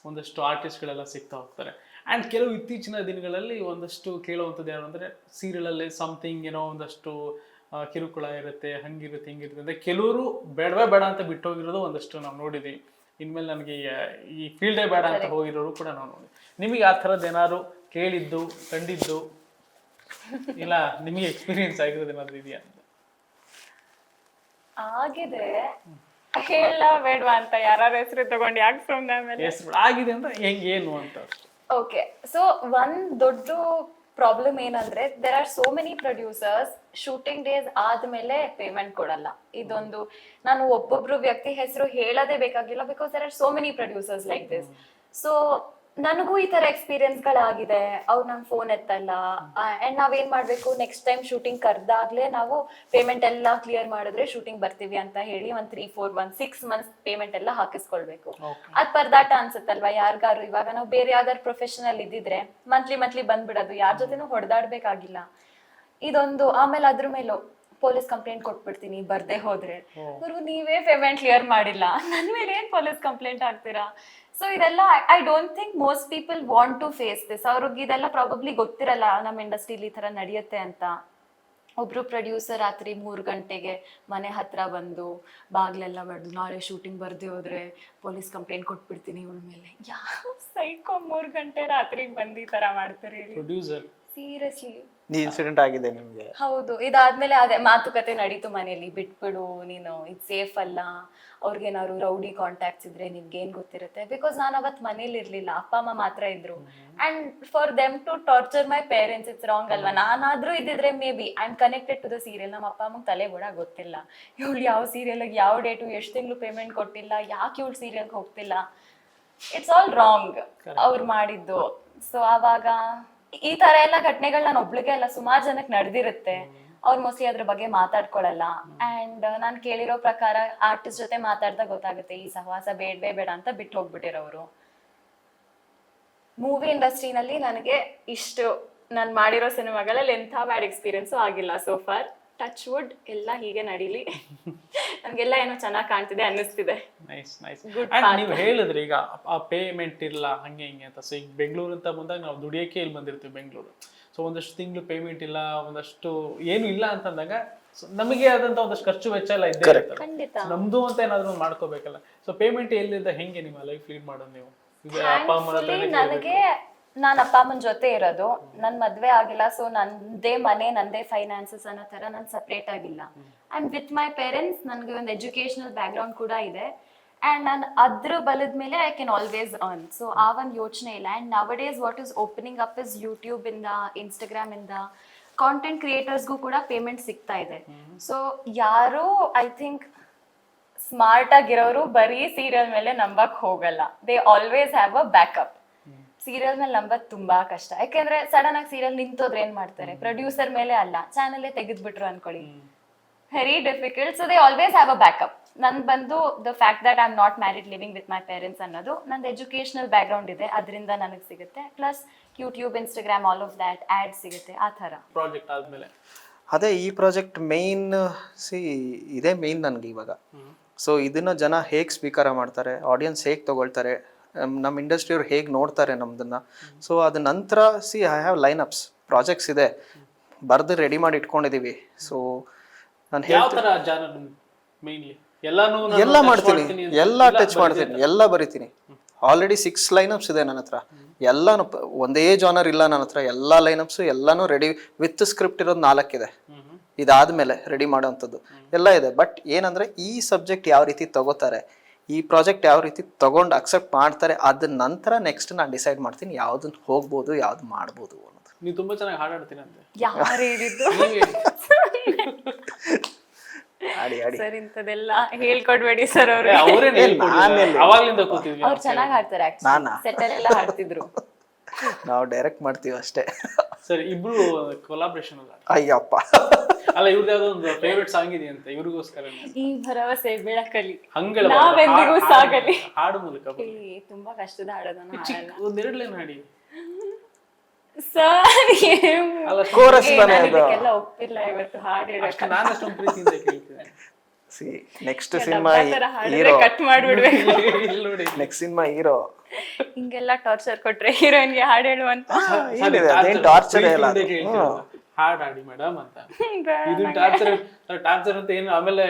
ಒಂದಷ್ಟು ಆರ್ಟಿಸ್ಟ್ಗಳೆಲ್ಲ ಸಿಗ್ತಾ ಹೋಗ್ತಾರೆ. ಆ್ಯಂಡ್ ಕೆಲವು ಇತ್ತೀಚಿನ ದಿನಗಳಲ್ಲಿ ಒಂದಷ್ಟು ಕೇಳುವಂಥದ್ದು ಏನು ಅಂದರೆ ಸೀರಿಯಲಲ್ಲಿ ಸಮಥಿಂಗ್ ಏನೋ ಒಂದಷ್ಟು ಕಿರುಕುಳ ಇರುತ್ತೆ ಹಂಗಿರುತ್ತೆ ಹಿಂಗಿರುತ್ತೆ ಅಂದರೆ ಕೆಲವರು ಬೇಡವೇ ಬೇಡ ಅಂತ ಬಿಟ್ಟೋಗಿರೋದು ಒಂದಷ್ಟು ನಾವು ನೋಡಿದ್ದೀವಿ ಇನ್ಮೇಲೆ ನನಗೆ ಈ- ಫೀಲ್ಡೇ ಬೇಡ ಅಂತ ಹೋಗಿರೋರು ಕೂಡ ನಾವು ನೋಡಿ. ನಿಮಗೆ ಆ ಥರದ್ದು ಏನಾದ್ರು ಕೇಳಿದ್ದು ಕಂಡಿದ್ದು? ಇಲ್ಲ ನಿಮಗೆ ಎಕ್ಸ್ಪೀರಿಯನ್ಸ್ ಆಗಿರೋದು ಏನಾದ್ರು ಇದೆಯಾ? ಅಂತ ಆಗಿದೆ. ಹೇಳ ಬೇಡ್ವಾ ಅಂತ ಯಾರ ಹೆಸರು ತಗೊಂಡು ಯಾಕೆ ಸುಮ್ಮನೆ ಆಗಿದೆ ಅಂತ ಹೆಂಗೆ ಏನು ಅಂತ. ಓಕೆ ಸೊ ಒಂದ್ ದೊಡ್ಡ ಪ್ರಾಬ್ಲಮ್ ಏನಂದ್ರೆ there are so many producers shooting days ಆದ್ಮೇಲೆ ಪೇಮೆಂಟ್ ಕೊಡಲ್ಲ. ಇದೊಂದು ನಾನು ಒಬ್ಬೊಬ್ರು ವ್ಯಕ್ತಿ ಹೆಸರು ಹೇಳದೇ ಬೇಕಾಗಿಲ್ಲ because there are so many producers like this so ನನಗೂ ಈ ತರ ಎಕ್ಸ್ಪೀರಿಯನ್ಸ್ ಗಳಾಗಿದೆ. ಅವ್ರು ನಮ್ ಫೋನ್ ಎತ್ತಲ್ಲ. ಅಂಡ್ ನಾವೇನ್ ಮಾಡ್ಬೇಕು? ನೆಕ್ಸ್ಟ್ ಟೈಮ್ ಶೂಟಿಂಗ್ ಕರ್ದಾಗ್ಲೇ ನಾವು ಪೇಮೆಂಟ್ ಎಲ್ಲ ಕ್ಲಿಯರ್ ಮಾಡಿದ್ರೆ ಶೂಟಿಂಗ್ ಬರ್ತೀವಿ ಅಂತ ಹೇಳಿ ಒಂದ್ three four one six months payment ಎಲ್ಲ ಹಾಕಿಸ್ಕೊಳ್ಬೇಕು. ಅದ್ ಪರದಾಟ ಅನ್ಸುತ್ತಲ್ವಾ ಯಾರಿಗಾರು ಇವಾಗ ನಾವು ಬೇರೆ ಯಾವ್ದಾದ್ರು ಪ್ರೊಫೆಷನಲ್ ಇದ್ದಿದ್ರೆ ಮಂತ್ಲಿ ಮಂತ್ಲಿ ಬಂದ್ಬಿಡೋದು. ಯಾರ ಜೊತೆನೂ ಹೊಡೆದಾಡ್ಬೇಕಾಗಿಲ್ಲ. ಇದೊಂದು ಆಮೇಲೆ ಅದ್ರ ಮೇಲೂ ಪೊಲೀಸ್ ಕಂಪ್ಲೇಂಟ್ ಕೊಟ್ಬಿಡ್ತೀನಿ ಬರ್ದೇ ಹೋದ್ರೆ. ಗುರು ನೀವೇ ಪೇಮೆಂಟ್ ಕ್ಲಿಯರ್ ಮಾಡಿಲ್ಲ. ನನ್ ಮೇಲೆ ಏನ್ ಪೊಲೀಸ್ ಕಂಪ್ಲೇಂಟ್ ಹಾಕ್ತೀರಾ? ಸೊ ಇದೆಲ್ಲ I don't think most people want to face this ಅವ್ರಿಗೆ ಇದೆಲ್ಲ ಪ್ರಾಬಬ್ಲಿ ಗೊತ್ತಿರಲ್ಲ ನಮ್ಮ ಇಂಡಸ್ಟ್ರಿಲಿ ಈ ಥರ ನಡೆಯುತ್ತೆ ಅಂತ. ಒಬ್ರು ಪ್ರೊಡ್ಯೂಸರ್ ರಾತ್ರಿ ಮೂರು ಗಂಟೆಗೆ ಮನೆ ಹತ್ರ ಬಂದು ಬಾಗ್ಲೆಲ್ಲ ಬಡ್ದು ನಾಳೆ ಶೂಟಿಂಗ್ ಬರ್ದೇ ಹೋದ್ರೆ ಪೊಲೀಸ್ ಕಂಪ್ಲೇಂಟ್ ಕೊಟ್ಬಿಡ್ತೀನಿ ಇವಳ ಮೇಲೆ. ಯಾವ ಸೈಕೋ ಮೂರು ಗಂಟೆ ರಾತ್ರಿ ಬಂದು ಈ ತರ ಮಾಡ್ತಾರೆ ಪ್ರೊಡ್ಯೂಸರ್ ಸೀರಿಯಸ್ಲಿ ಈ ಇನ್ಸಿಡೆಂಟ್ ಆಗಿದೆ ನಿಮಗೆ. ಹೌದು ಇದಾದ್ಮೇಲೆ ಅದೇ ಮಾತುಕತೆ ನಡೀತು ಮನೆಯಲ್ಲಿ ಬಿಟ್ಬಿಡು ನೀನು ಇದು ಸೇಫ್ ಅಲ್ಲ ಅವ್ರಿಗೇನಾದ್ರು ರೌಡಿ ಕಾಂಟ್ಯಾಕ್ಟ್ಸ್ ಇದ್ರೆ ನಿಮ್ಗೆ ಏನ್ ಗೊತ್ತಿರುತ್ತೆ? ಬಿಕಾಸ್ ನಾನು ಅವತ್ ಮನೇಲಿ ಇರ್ಲಿಲ್ಲ ಅಪ್ಪ ಅಮ್ಮ ಮಾತ್ರ ಇದ್ರು. And for them to torture my parents it's wrong ಅಲ್ವಾ? ನಾನಾದ್ರೂ ಇದ್ದಿದ್ರೆ maybe I am connected to the serial ನಮ್ಮ ಅಪ್ಪ ಅಮ್ಮಗೆ ತಲೆ ಕೂಡ ಗೊತ್ತಿಲ್ಲ. ಇವಳು ಯಾವ ಸೀರಿಯಲ್ ಯಾವ ಡೇಟು ಎಷ್ಟು ತಿಂಗಳು ಪೇಮೆಂಟ್ ಕೊಟ್ಟಿಲ್ಲ ಯಾಕೆ ಇವಳು ಸೀರಿಯಲ್ಗೆ ಹೋಗ್ತಿಲ್ಲ? ಇಟ್ಸ್ ಆಲ್ ರಾಂಗ್ ಅವ್ರು ಮಾಡಿದ್ದು. ಸೊ ಆವಾಗ ಈ ತರ ಎಲ್ಲ ಘಟನೆಗಳು ನಾನು ಒಬ್ಳಿಗೆ ಅಲ್ಲ, ಸುಮಾರು ಜನಕ್ಕೆ ನಡೆದಿರುತ್ತೆ. ಅವ್ರು ಮೋಸ್ಟ್ಲಿ ಅದ್ರ ಬಗ್ಗೆ ಮಾತಾಡ್ಕೊಳಲ್ಲ. ಅಂಡ್ ನಾನು ಕೇಳಿರೋ ಪ್ರಕಾರ ಆರ್ಟಿಸ್ಟ್ ಜೊತೆ ಮಾತಾಡ್ದಾಗ ಗೊತ್ತಾಗುತ್ತೆ, ಈ ಸಹವಾಸ ಬೇಡವೇ ಬೇಡ ಅಂತ ಬಿಟ್ಟು ಹೋಗ್ಬಿಟ್ಟಿರೋರು ಮೂವಿ ಇಂಡಸ್ಟ್ರಿನಲ್ಲಿ ನನಗೆ ಇಷ್ಟು, ನಾನು ಮಾಡಿರೋ ಸಿನಿಮಾಗಳಲ್ಲಿ ಎಂಥ ಬ್ಯಾಡ್ ಎಕ್ಸ್ಪೀರಿಯನ್ಸು ಆಗಿಲ್ಲ ಸೋ ಫಾರ್ ಟಚ್ ವುಡ್ ಎಲ್ಲ ಹೀಗೆ ನಡೀಲಿ. ನಮಗೆಲ್ಲ ಏನೋ ಚೆನ್ನಾಗಿ ಕಾಣ್ತಿದೆ ಅನ್ನಿಸ್ತಿದೆ. Nice nice. ನೀವು ಹೇಳಿದ್ರಿ ಈಗ ಆ ಪೇಮೆಂಟ್ ಇಲ್ಲ ಹಂಗೆ ಹಿಂಗೆ ಅಂತ. ಸೊ ಈಗ ಬೆಂಗಳೂರು ಅಂತ ಬಂದಾಗ ನಾವು ದುಡಿಯೋಕೆ ಇಲ್ಲಿ ಬಂದಿರ್ತೀವಿ ಬೆಂಗಳೂರು ಸೊ ಒಂದಷ್ಟು ತಿಂಗಳು ಪೇಮೆಂಟ್ ಇಲ್ಲ ಒಂದಷ್ಟು ಏನು ಇಲ್ಲ ಅಂತಂದಾಗ ನಮಗೆ ಆದಂತ ಒಂದಷ್ಟು ಖರ್ಚು ವೆಚ್ಚ ಎಲ್ಲ ಇದ್ದೇ So ನಮ್ದು ಅಂತ ಏನಾದ್ರು ಮಾಡ್ಕೋಬೇಕಲ್ಲ. ಸೊ ಪೇಮೆಂಟ್ ಎಲ್ಲಿಂದ ಹೆಂಗೆ ನಿಮ್ಮ ಲೈಫ್ ಲೀಡ್ ಮಾಡೋದು ನೀವು? ಈಗ ಅಪ್ಪ ಕೇಳ್ಬೇಕು. ನನಗೆ ನಾನು ಅಪ್ಪ ಅಮ್ಮನ ಜೊತೆ ಇರೋದು. ನನ್ನ ಮದುವೆ ಆಗಿಲ್ಲ ಸೊ ನಂದೇ ಮನೆ, ನಂದೇ ಫೈನಾನ್ಸಸ್ ಅನ್ನೋ ತರ ನಾನು ಸಪ್ರೇಟ್ ಆಗಿಲ್ಲ. ಆ್ಯಂಡ್ ವಿತ್ ಮೈ ಪೇರೆಂಟ್ಸ್ ನನಗೆ ಒಂದು ಎಜುಕೇಶನಲ್ ಬ್ಯಾಕ್ಗ್ರೌಂಡ್ ಕೂಡ ಇದೆ. ಅಂಡ್ ನಾನು ಅದ್ರ ಬಲದ ಮೇಲೆ I can always earn so ಆ ಒಂದು ಯೋಚನೆ ಇಲ್ಲ. And nowadays what is opening up is YouTube ಇಂದ ಇನ್ಸ್ಟಾಗ್ರಾಮ್ ಇಂದ ಕಾಂಟೆಂಟ್ ಕ್ರಿಯೇಟರ್ಸ್ಗೂ ಕೂಡ ಪೇಮೆಂಟ್ ಸಿಗ್ತಾ ಇದೆ. ಸೊ ಯಾರು ಐ ಥಿಂಕ್ ಸ್ಮಾರ್ಟ್ ಆಗಿರೋರು ಬರೀ ಸೀರಿಯಲ್ ಮೇಲೆ ನಂಬಕ್ ಹೋಗಲ್ಲ. They always have a backup serial ಮೇಲೆ ನಂಬದ್ ತುಂಬಾ ಕಷ್ಟ. ಯಾಕೆಂದ್ರೆ ಸಡನ್ ಆಗಿ ಸೀರಿಯಲ್ ನಿಂತೋದ್ರೆ ಏನ್ ಮಾಡ್ತಾರೆ? ಪ್ರೊಡ್ಯೂಸರ್ ಮೇಲೆ ಅಲ್ಲ ಚಾನಲ್ ತೆಗೆದ್ಬಿಟ್ರು ಅನ್ಕೊಳ್ಳಿ. Very difficult so they always have a backup ನನ್ ಬಂದು the fact that I am not married living with my parents ಅನ್ನೋದು ನಂದು ಎಜುಕೇಶನಲ್ ಬ್ಯಾಕ್ ಗ್ರೌಂಡ್ ಇದೆ. ಅದರಿಂದ ನನಗೆ ಸಿಗುತ್ತೆ. Plus YouTube Instagram all of that ad ಸಿಗುತ್ತೆ. ಆ ಥರ. ಪ್ರಾಜೆಕ್ಟ್ ಆದ್ಮೇಲೆ. ಅದೇ ಈ ಪ್ರಾಜೆಕ್ಟ್ ಮೇನ್ ಸಿ ಇದೇ ಮೇನ್ ನನಗೆ ಇವಾಗ. ಸೊ ಇದನ್ನು ಜನ ಹೇಗೆ ಸ್ವೀಕಾರ ಮಾಡ್ತಾರೆ? ಆಡಿಯನ್ಸ್ ಹೇಗೆ ತಗೊಳ್ತಾರೆ? ನಮ್ಮ ಇಂಡಸ್ಟ್ರಿಯವ್ರು ಹೇಗೆ ನೋಡ್ತಾರೆ ನಮ್ಮದನ್ನ ಸೊ ಅದ ನಂತರ see I have line ups projects ಇದೆ. ಬರೆದು ರೆಡಿ ಮಾಡಿ ಇಟ್ಕೊಂಡಿದೀವಿ. ಸೊ ನಾನು ಹೇಳ್ತೀನಿ ಎಲ್ಲ ಮಾಡ್ತೀನಿ. ಎಲ್ಲ ಟಚ್ ಮಾಡ್ತೀನಿ. ಎಲ್ಲ ಬರಿತೀನಿ. ಆಲ್ರೆಡಿ ಸಿಕ್ಸ್ ಅಪ್ಸ್ ಇದೆ ನನ್ನ ಹತ್ರ. ಎಲ್ಲಾನು ಒಂದೇ ಜಾನರ್ ಇಲ್ಲ ನನ್ನ ಹತ್ರ. ಎಲ್ಲ ಅಪ್ಸ್ ಎಲ್ಲಾನು ರೆಡಿ ವಿತ್ ಸ್ಕ್ರಿಪ್ಟ್ ಇರೋದು ನಾಲ್ಕಿದೆ. ಇದಾದ್ಮೇಲೆ ರೆಡಿ ಮಾಡೋವಂಥದ್ದು. ಎಲ್ಲ ಇದೆ. ಬಟ್ ಏನಂದ್ರೆ ಈ ಸಬ್ಜೆಕ್ಟ್ ಯಾವ ರೀತಿ ತಗೋತಾರೆ ಈ ಪ್ರಾಜೆಕ್ಟ್ ಯಾವ ರೀತಿ ತಗೊಂಡು ಅಕ್ಸೆಪ್ಟ್ ಮಾಡ್ತಾರೆ ಅದ ನಂತರ ನೆಕ್ಸ್ಟ್ ನಾನು ಡಿಸೈಡ್ ಮಾಡ್ತೀನಿ ಯಾವ್ದನ್ನ ಹೋಗ್ಬೋದು ಯಾವ್ದು ಮಾಡ್ಬೋದು ಅನ್ನೋದು. ನೀವು ತುಂಬಾ ಚೆನ್ನಾಗಿ ಹಾಡಾಡ್ತೀರಂತೆ ಯಾರು ಹೇಳಿದ್ದು. ಆಡಿ ಆಡಿ ಸರ್ ಇಂಥದೆಲ್ಲ ಹೇಳ್ಕೊಡ್ಬೇಡಿ ಸರ್ ಅವ್ರು. ಅವರೇ? ಅವಾಗ್ಲಿಂದ ಕೂತಿದ್ವಿ ಅವ್ರು ಚೆನ್ನಾಗಿ ಹಾಡ್ತಾರೆ ನಾನಾ? ಸೆಟಲ್ ಎಲ್ಲ ಹಾಡ್ತಿದ್ರು. ನಾವು ಡೈರೆಕ್ಟ್ ಮಾಡ್ತೀವಿ ಅಷ್ಟೇ. ಸರಿ ಇಬ್ರು ಕೊಲಾಬ್ರೇಷನ್ ಅಲ್ಲ? ಅಯ್ಯಪ್ಪ. ಅಲ್ಲ ಇವ್ರದ್ದು ಯಾವ್ದೋ ಒಂದು ಫೇವ್ರೆಟ್ ಸಾಂಗ್ ಇದೆಯಂತೆ ಇವ್ರಿಗೋಸ್ಕರ ಈ ಭರವಸೆ ಬೆಳಕಲಿ. ಹಂಗಲ್ಲ ನಾವೆಂದಿಗೂ ಹಾಡು- ಸಾಗಲಿ. ಹಾಡು ಮೂಲಕ ಬನ್ನಿ. ತುಂಬಾ ಕಷ್ಟದ ಹಾಡೋದನ್ನ ಹಾಡಲ್ಲ. ಒಂದೆರಡು ಲೈನ್ ಹಾಡಿ. ಸರ್. ಅಲ್ಲ Chorus ತಾನೇ ಅದು. ಎಲ್ಲ ಒಪ್ಪಿಲ್ಲ ಇವತ್ತು ಹಾಡು ಹೇಳಕ್ಕೆ. ಅಷ್ಟು ನಾನು ಅಷ್ಟೊಂದು ಪ್ರೀತಿಯಿಂದ ಕೇಳ್ತೀನಿ see next cinema hero cut ಮಾಡ್ಬಿಡ್ಬೇಕು. ಇಲ್ಲಿ ನೋಡಿ. ನೆಕ್ಸ್ಟ್ ಸಿನಿಮಾ ಹೀರೋ ಹಿಂಗೆಲ್ಲ ಟಾರ್ಚರ್ ಕೊಟ್ರೆ ಹೀರೋಯಿನ್ಗೆ ಹಾಡು ಹೇಳುವಂತ ಏನಿದೆ? ಅದೇನ್ ಟಾರ್ಚರ್ ಇಲ್ಲ. ಹಾಡ್ ಹಾಡಿ ಮೇಡಮ್ ಅಂತ. ಇದು ಟಾರ್ಚರ್ ಟಾರ್ಚರ್ ಅಂತ ಏನು ಆಮೇಲೆ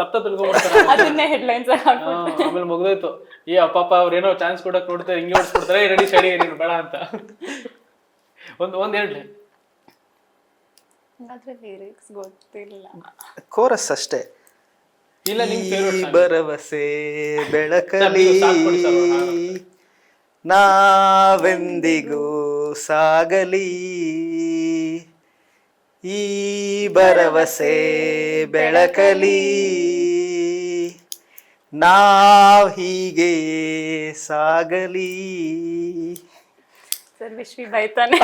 ತಪ್ಪ ತಿಳ್ಕೊಂಡ್ಬಿಡ್ತಾರೆ ಅದನ್ನೇ ಹೆಡ್ಲೈನ್ಸ್ ಆಮೇಲೆ ಮುಗ್ದೋಯ್ತು. ಈ ಅಪ್ಪಪ್ಪ ಅವ್ರೇನೋ ಚಾನ್ಸ್ ಕೊಡಕ್ ನೋಡ್ತಾರೆ ಹಿಂಗೆ ಹೊಡ್ಸ್ಬಿಡ್ತಾರೆ ರೆಡಿ ಸಡಿ ನೀನು ಬೇಡ ಅಂತ. ಒಂದ್ ಒಂದ್ ಎರಡು ಲೈನ್ ಲಿರಿಕ್ಸ್ ಗೊತ್ತಿಲ್ಲ. ಕೋರಸ್ ಅಷ್ಟೇ. ಇಲ್ಲ ನಿಮ್ ಭರವಸೆ ಬೆಳಕಲಿ ಸರ್, ನೀವು ಸಾಕ್ ಕೊಡಿ ಸರ್, ಅವ್ರು ನಾವೆಂದಿಗೂ ಸಾಗಲಿ. ಈ ಭರವಸೆ ಬೆಳಕಲಿ. ನಾವ್ ಹೀಗೆ ಸಾಗಲಿ. ಸರ್ ವಿಶ್ವಿ ಬೈತಾನೆ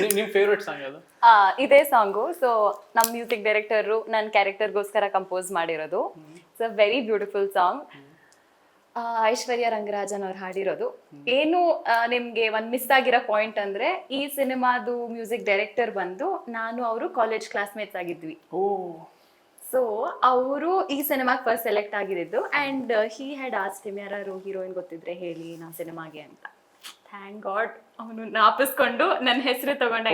ನಿಮ್ ನಿಮ್ ಫೇವ್ರೆಟ್ ಸಾಂಗ್ ಯಾವುದು? ಆ, ಇದೇ ಸಾಂಗು. ಸೊ ನಮ್ಮ ಮ್ಯೂಸಿಕ್ ಡೈರೆಕ್ಟರು ನನ್ನ ಕ್ಯಾರೆಕ್ಟರ್ಗೋಸ್ಕರ ಕಂಪೋಸ್ ಮಾಡಿರೋದು. It's a very beautiful song Aishwarya Rangarajan ಅವ್ರು ಹಾಡಿರೋದು. ಏನು ನಿಮ್ಗೆ ಒಂದ್ ಮಿಸ್ ಆಗಿರೋ ಪಾಯಿಂಟ್ ಅಂದ್ರೆ ಈ ಸಿನಿಮಾದು ಮ್ಯೂಸಿಕ್ ಡೈರೆಕ್ಟರ್ ಬಂದು ನಾನು ಅವರು ಕಾಲೇಜ್ ಕ್ಲಾಸ್ಮೇಟ್ಸ್ ಆಗಿದ್ವಿ. ಸೊ ಅವರು ಈ ಸಿನಿಮಾಗೆ ಫಸ್ಟ್ ಸೆಲೆಕ್ಟ್ ಆಗಿದ್ದು and he had asked him ಯಾರು ಹೀರೋಯಿನ್ ಗೊತ್ತಿದ್ರೆ ಹೇಳಿ ನಾ ಸಿನಿಮಾಗೆ ಅಂತ. ಥ್ಯಾಂಕ್ ಗಾಡ್ ಅವನು ನಾಪಿಸ್ಕೊಂಡು ನನ್ನ ಹೆಸರು ತಗೊಂಡ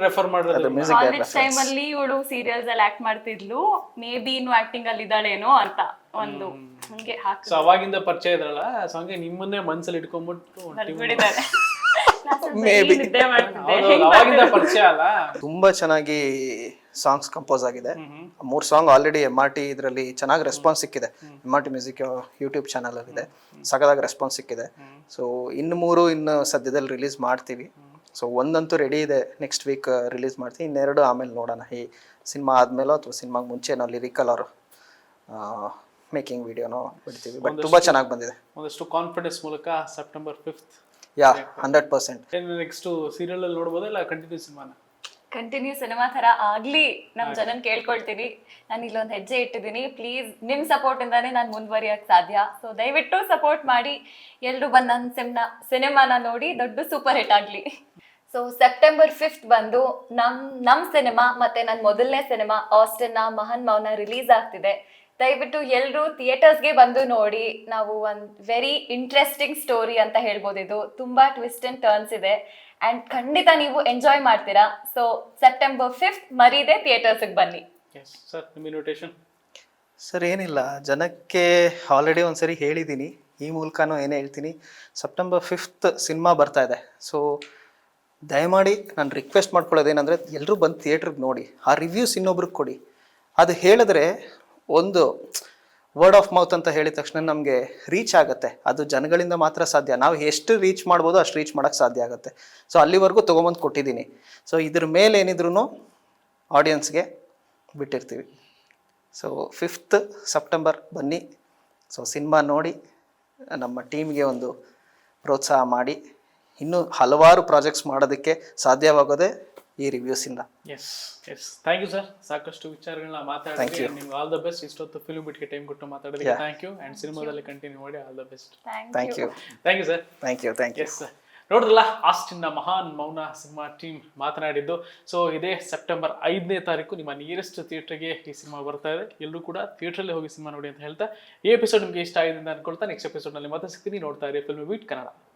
ರೆಫರ್ ಕಾಲೇಜ್ ಟೈಮ್ ಅಲ್ಲಿ ಇವಳು ಸೀರಿಯಲ್ಸ್ ಅಲ್ಲಿ ಆಕ್ಟ್ ಮಾಡ್ತಿದ್ಲು. ಮೇ ಬಿ ಇನ್ನು ಆಕ್ಟಿಂಗ್ ಅಲ್ಲಿ ಇದ್ದಾಳೇನೋ ಅಂತ ಒಂದು ಹಂಗೆ ಹಾಕಿ ಸೊ ಅವಾಗಿಂದ ಪರಿಚಯ ಇದ್ರಲ್ಲ ಸಾಂಗ್ ನಿಮ್ಮನ್ನೇ ಮನ್ಸಲ್ಲಿ ಇಟ್ಕೊಂಡ್ಬಿಟ್ಟು ಬಿಡಿದ್ದಾರೆ ಅವಾಗಿಂದ ಪರಿಚಯ ಅಲ್ಲ? ತುಂಬಾ ಚೆನ್ನಾಗಿ ಸಾಂಗ್ಸ್ ಕಂಪೋಸ್ ಆಗಿದೆ. ಮೂರ್ song already M R T ಇದರಲ್ಲಿ ಚೆನ್ನಾಗಿ ರೆಸ್ಪಾನ್ಸ್ ಸಿಕ್ಕಿದೆ. M R T music YouTube channel ಇದೆ. ಸಗದಾಗಿ ರೆಸ್ಪಾನ್ಸ್ ಸಿಕ್ಕಿದೆ. ಸೊ ಇನ್ನು ಮೂರು ಇನ್ನು ಸದ್ಯದಲ್ಲಿ ರಿಲೀಸ್ ಮಾಡ್ತೀವಿ. ಸೊ ಒಂದಂತೂ ರೆಡಿ ಇದೆ. ನೆಕ್ಸ್ಟ್ ವೀಕ್ ರಿಲೀಸ್ ಮಾಡ್ತೀವಿ. ಇನ್ನೆರಡು ಆಮೇಲೆ ನೋಡೋಣ. ಈ ಸಿನಿಮಾ ಆದ್ಮೇಲೋ ಅಥವಾ ಸಿನಿಮಾಗೆ ಮುಂಚೆ ನಾವು ಲಿರಿಕಲ್ ಅವರು ಮೇಕಿಂಗ್ ವಿಡಿಯೋನೋ ಬಿಡ್ತೀವಿ. ಬಟ್ ತುಂಬಾ ಚೆನ್ನಾಗಿ ಬಂದಿದೆ. ಒಂದಷ್ಟು ಕಾನ್ಫಿಡೆನ್ಸ್ ಮೂಲಕ September fifth yeah hundred percent next serial ಅಲ್ಲಿ ನೋಡ್ಬೋದಾ ಇಲ್ಲ ಕಂಟಿನ್ಯೂ ಸಿನಿಮಾನ ಕಂಟಿನ್ಯೂ ಸಿನಿಮಾ ತರ ಆಗ್ಲಿ ನಮ್ ಜನನ್ ಕೇಳ್ಕೊಳ್ತೀನಿ. ನಾನು ಇಲ್ಲೊಂದು ಹೆಜ್ಜೆ ಇಟ್ಟಿದ್ದೀನಿ. ಪ್ಲೀಸ್ ನಿಮ್ ಸಪೋರ್ಟ್ ಇಂದಾನೇ ನಾನು ಮುಂದುವರಿಯಕ್ ಸಾಧ್ಯ. ಸೊ ದಯವಿಟ್ಟು ಸಪೋರ್ಟ್ ಮಾಡಿ. ಎಲ್ಲರೂ ಬಂದು ನನ್ನ ಸಿಮ್ನ ಸಿನಿಮಾನ ನೋಡಿ ದೊಡ್ಡ ಸೂಪರ್ ಹಿಟ್ ಆಗ್ಲಿ. ಸೊ ಸೆಪ್ಟೆಂಬರ್ ಫಿಫ್ತ್ ಬಂದು ನಮ್ ನಮ್ ಸಿನಿಮಾ ಮತ್ತೆ ನನ್ನ ಮೊದಲನೇ ಸಿನಿಮಾ ಆಸ್ಟಿನ್ನ ಮಹಾನ್ ಮೌನ ರಿಲೀಸ್ ಆಗ್ತಿದೆ. ದಯವಿಟ್ಟು ಎಲ್ಲರೂ ಥಿಯೇಟರ್ಸ್ಗೆ ಬಂದು ನೋಡಿ. ನಾವು ಒಂದು ವೆರಿ ಇಂಟ್ರೆಸ್ಟಿಂಗ್ ಸ್ಟೋರಿ ಅಂತ ಹೇಳ್ಬೋದು ಇದು. ತುಂಬಾ ಟ್ವಿಸ್ಟ್ ಅಂಡ್ ಟರ್ನ್ಸ್ ಇದೆ. ಅಂಡ್ ಖಂಡಿತ ನೀವು ಎಂಜಾಯ್ ಮಾಡ್ತೀರಾ. ಸೊ ಸೆಪ್ಟೆಂಬರ್ ಫಿಫ್ತ್ ಮರೀದೆ ಥಿಯೇಟರ್ಸ್ಗೆ ಬನ್ನಿ. ಎಸ್ ಸರ್ ನಿಮ್ಮ ಇನ್ವಿಟೇಷನ್ ಸರ್ ಏನಿಲ್ಲ. ಜನಕ್ಕೆ ಆಲ್ರೆಡಿ ಒಂದ್ಸರಿ ಹೇಳಿದ್ದೀನಿ ಈ ಮೂಲಕನೂ ಏನೇ ಹೇಳ್ತೀನಿ. ಸೆಪ್ಟೆಂಬರ್ ಫಿಫ್ತ್ ಸಿನಿಮಾ ಬರ್ತಾ ಇದೆ. ಸೊ ದಯಮಾಡಿ ನಾನು ರಿಕ್ವೆಸ್ಟ್ ಮಾಡ್ಕೊಳ್ಳೋದೇನೆಂದರೆ ಎಲ್ಲರೂ ಬಂದು ಥಿಯೇಟ್ರಿಗೆ ನೋಡಿ. ಆ ರಿವ್ಯೂಸ್ ಇನ್ನೊಬ್ರಿಗೆ ಕೊಡಿ. ಅದು ಹೇಳಿದ್ರೆ ಒಂದು ವರ್ಡ್ ಆಫ್ ಮೌತ್ ಅಂತ ಹೇಳಿದ ತಕ್ಷಣ ನಮಗೆ ರೀಚ್ ಆಗುತ್ತೆ. ಅದು ಜನಗಳಿಂದ ಮಾತ್ರ ಸಾಧ್ಯ. ನಾವು ಎಷ್ಟು ರೀಚ್ ಮಾಡ್ಬೋದು ಅಷ್ಟು ರೀಚ್ ಮಾಡೋಕ್ಕೆ ಸಾಧ್ಯ ಆಗುತ್ತೆ. ಸೊ ಅಲ್ಲಿವರೆಗೂ ತೊಗೊಂಬಂದು ಕೊಟ್ಟಿದ್ದೀನಿ. ಸೊ ಇದ್ರ ಮೇಲೆ ಏನಿದ್ರು ಆಡಿಯನ್ಸ್ಗೆ ಬಿಟ್ಟಿರ್ತೀವಿ. ಸೊ ಫಿಫ್ತ್ ಸೆಪ್ಟೆಂಬರ್ ಬನ್ನಿ. ಸೊ ಸಿನಿಮಾ ನೋಡಿ, ನಮ್ಮ ಟೀಮ್ಗೆ ಒಂದು ಪ್ರೋತ್ಸಾಹ ಮಾಡಿ. ಇನ್ನೂ ಹಲವಾರು ಪ್ರಾಜೆಕ್ಟ್ಸ್ ಮಾಡೋದಕ್ಕೆ ಸಾಧ್ಯವಾಗೋದೇ ಈ ರಿವ್ಯೂಸಿಂದ yes yes thank you sir ಸಾಕಷ್ಟು ವಿಚಾರಗಳನ್ನ ಮಾತಾಡಿದ್ರಿ. ನಿಮ್ಗೆ ಆಲ್ ದ ಬೆಸ್ಟ್ ಇಷ್ಟೊತ್ತು ಫಿಲ್ಮ್ ಬಿಟ್ಗೆ ಟೈಮ್ ಕೊಟ್ಟು ಮಾತಾಡೋದಕ್ಕೆ. ಥ್ಯಾಂಕ್ ಯು ಅಂಡ್ ಸಿನಿಮಾದಲ್ಲಿ ಕಂಟಿನ್ಯೂ ಮಾಡಿ all the best thank you thank you sir thank you thank you yes ನೋಡ್ರಲ್ಲ ಆಸ್ಟಿನ್ನ ಮಹಾನ್ ಮೌನ ಸಿನಿಮಾ ಟೀಮ್ ಮಾತನಾಡಿದ್ದು. ಸೊ ಇದೇ ಸೆಪ್ಟೆಂಬರ್ ಐದನೇ ತಾರೀಕು ನಿಮ್ಮ ನಿಯರೆಸ್ಟ್ ಥಿಯೇಟರ್ಗೆ ಈ ಸಿನಿಮಾ ಬರ್ತಾ ಇದೆ. ಎಲ್ಲರೂ ಕೂಡ ಥಿಯೇಟ್ರಲ್ಲಿ ಹೋಗಿ ಸಿನಿಮಾ ನೋಡಿ ಅಂತ ಹೇಳ್ತಾ. ಈ ಎಪಿಸೋಡ್ ನಿಮಗೆ ಇಷ್ಟ ಆಗಿದೆ ಅಂತ ಅನ್ಕೊಳ್ತಾ ನೆಕ್ಸ್ಟ್ ಎಪಿಸೋಡ್ನಲ್ಲಿ ಮತ್ತೆ ಸಿಗ್ತೀನಿ. ನೋಡ್ತಾ ಇರಿ ಫಿಲ್ಮ್ ಬೀಟ್ ಕನ್ನಡ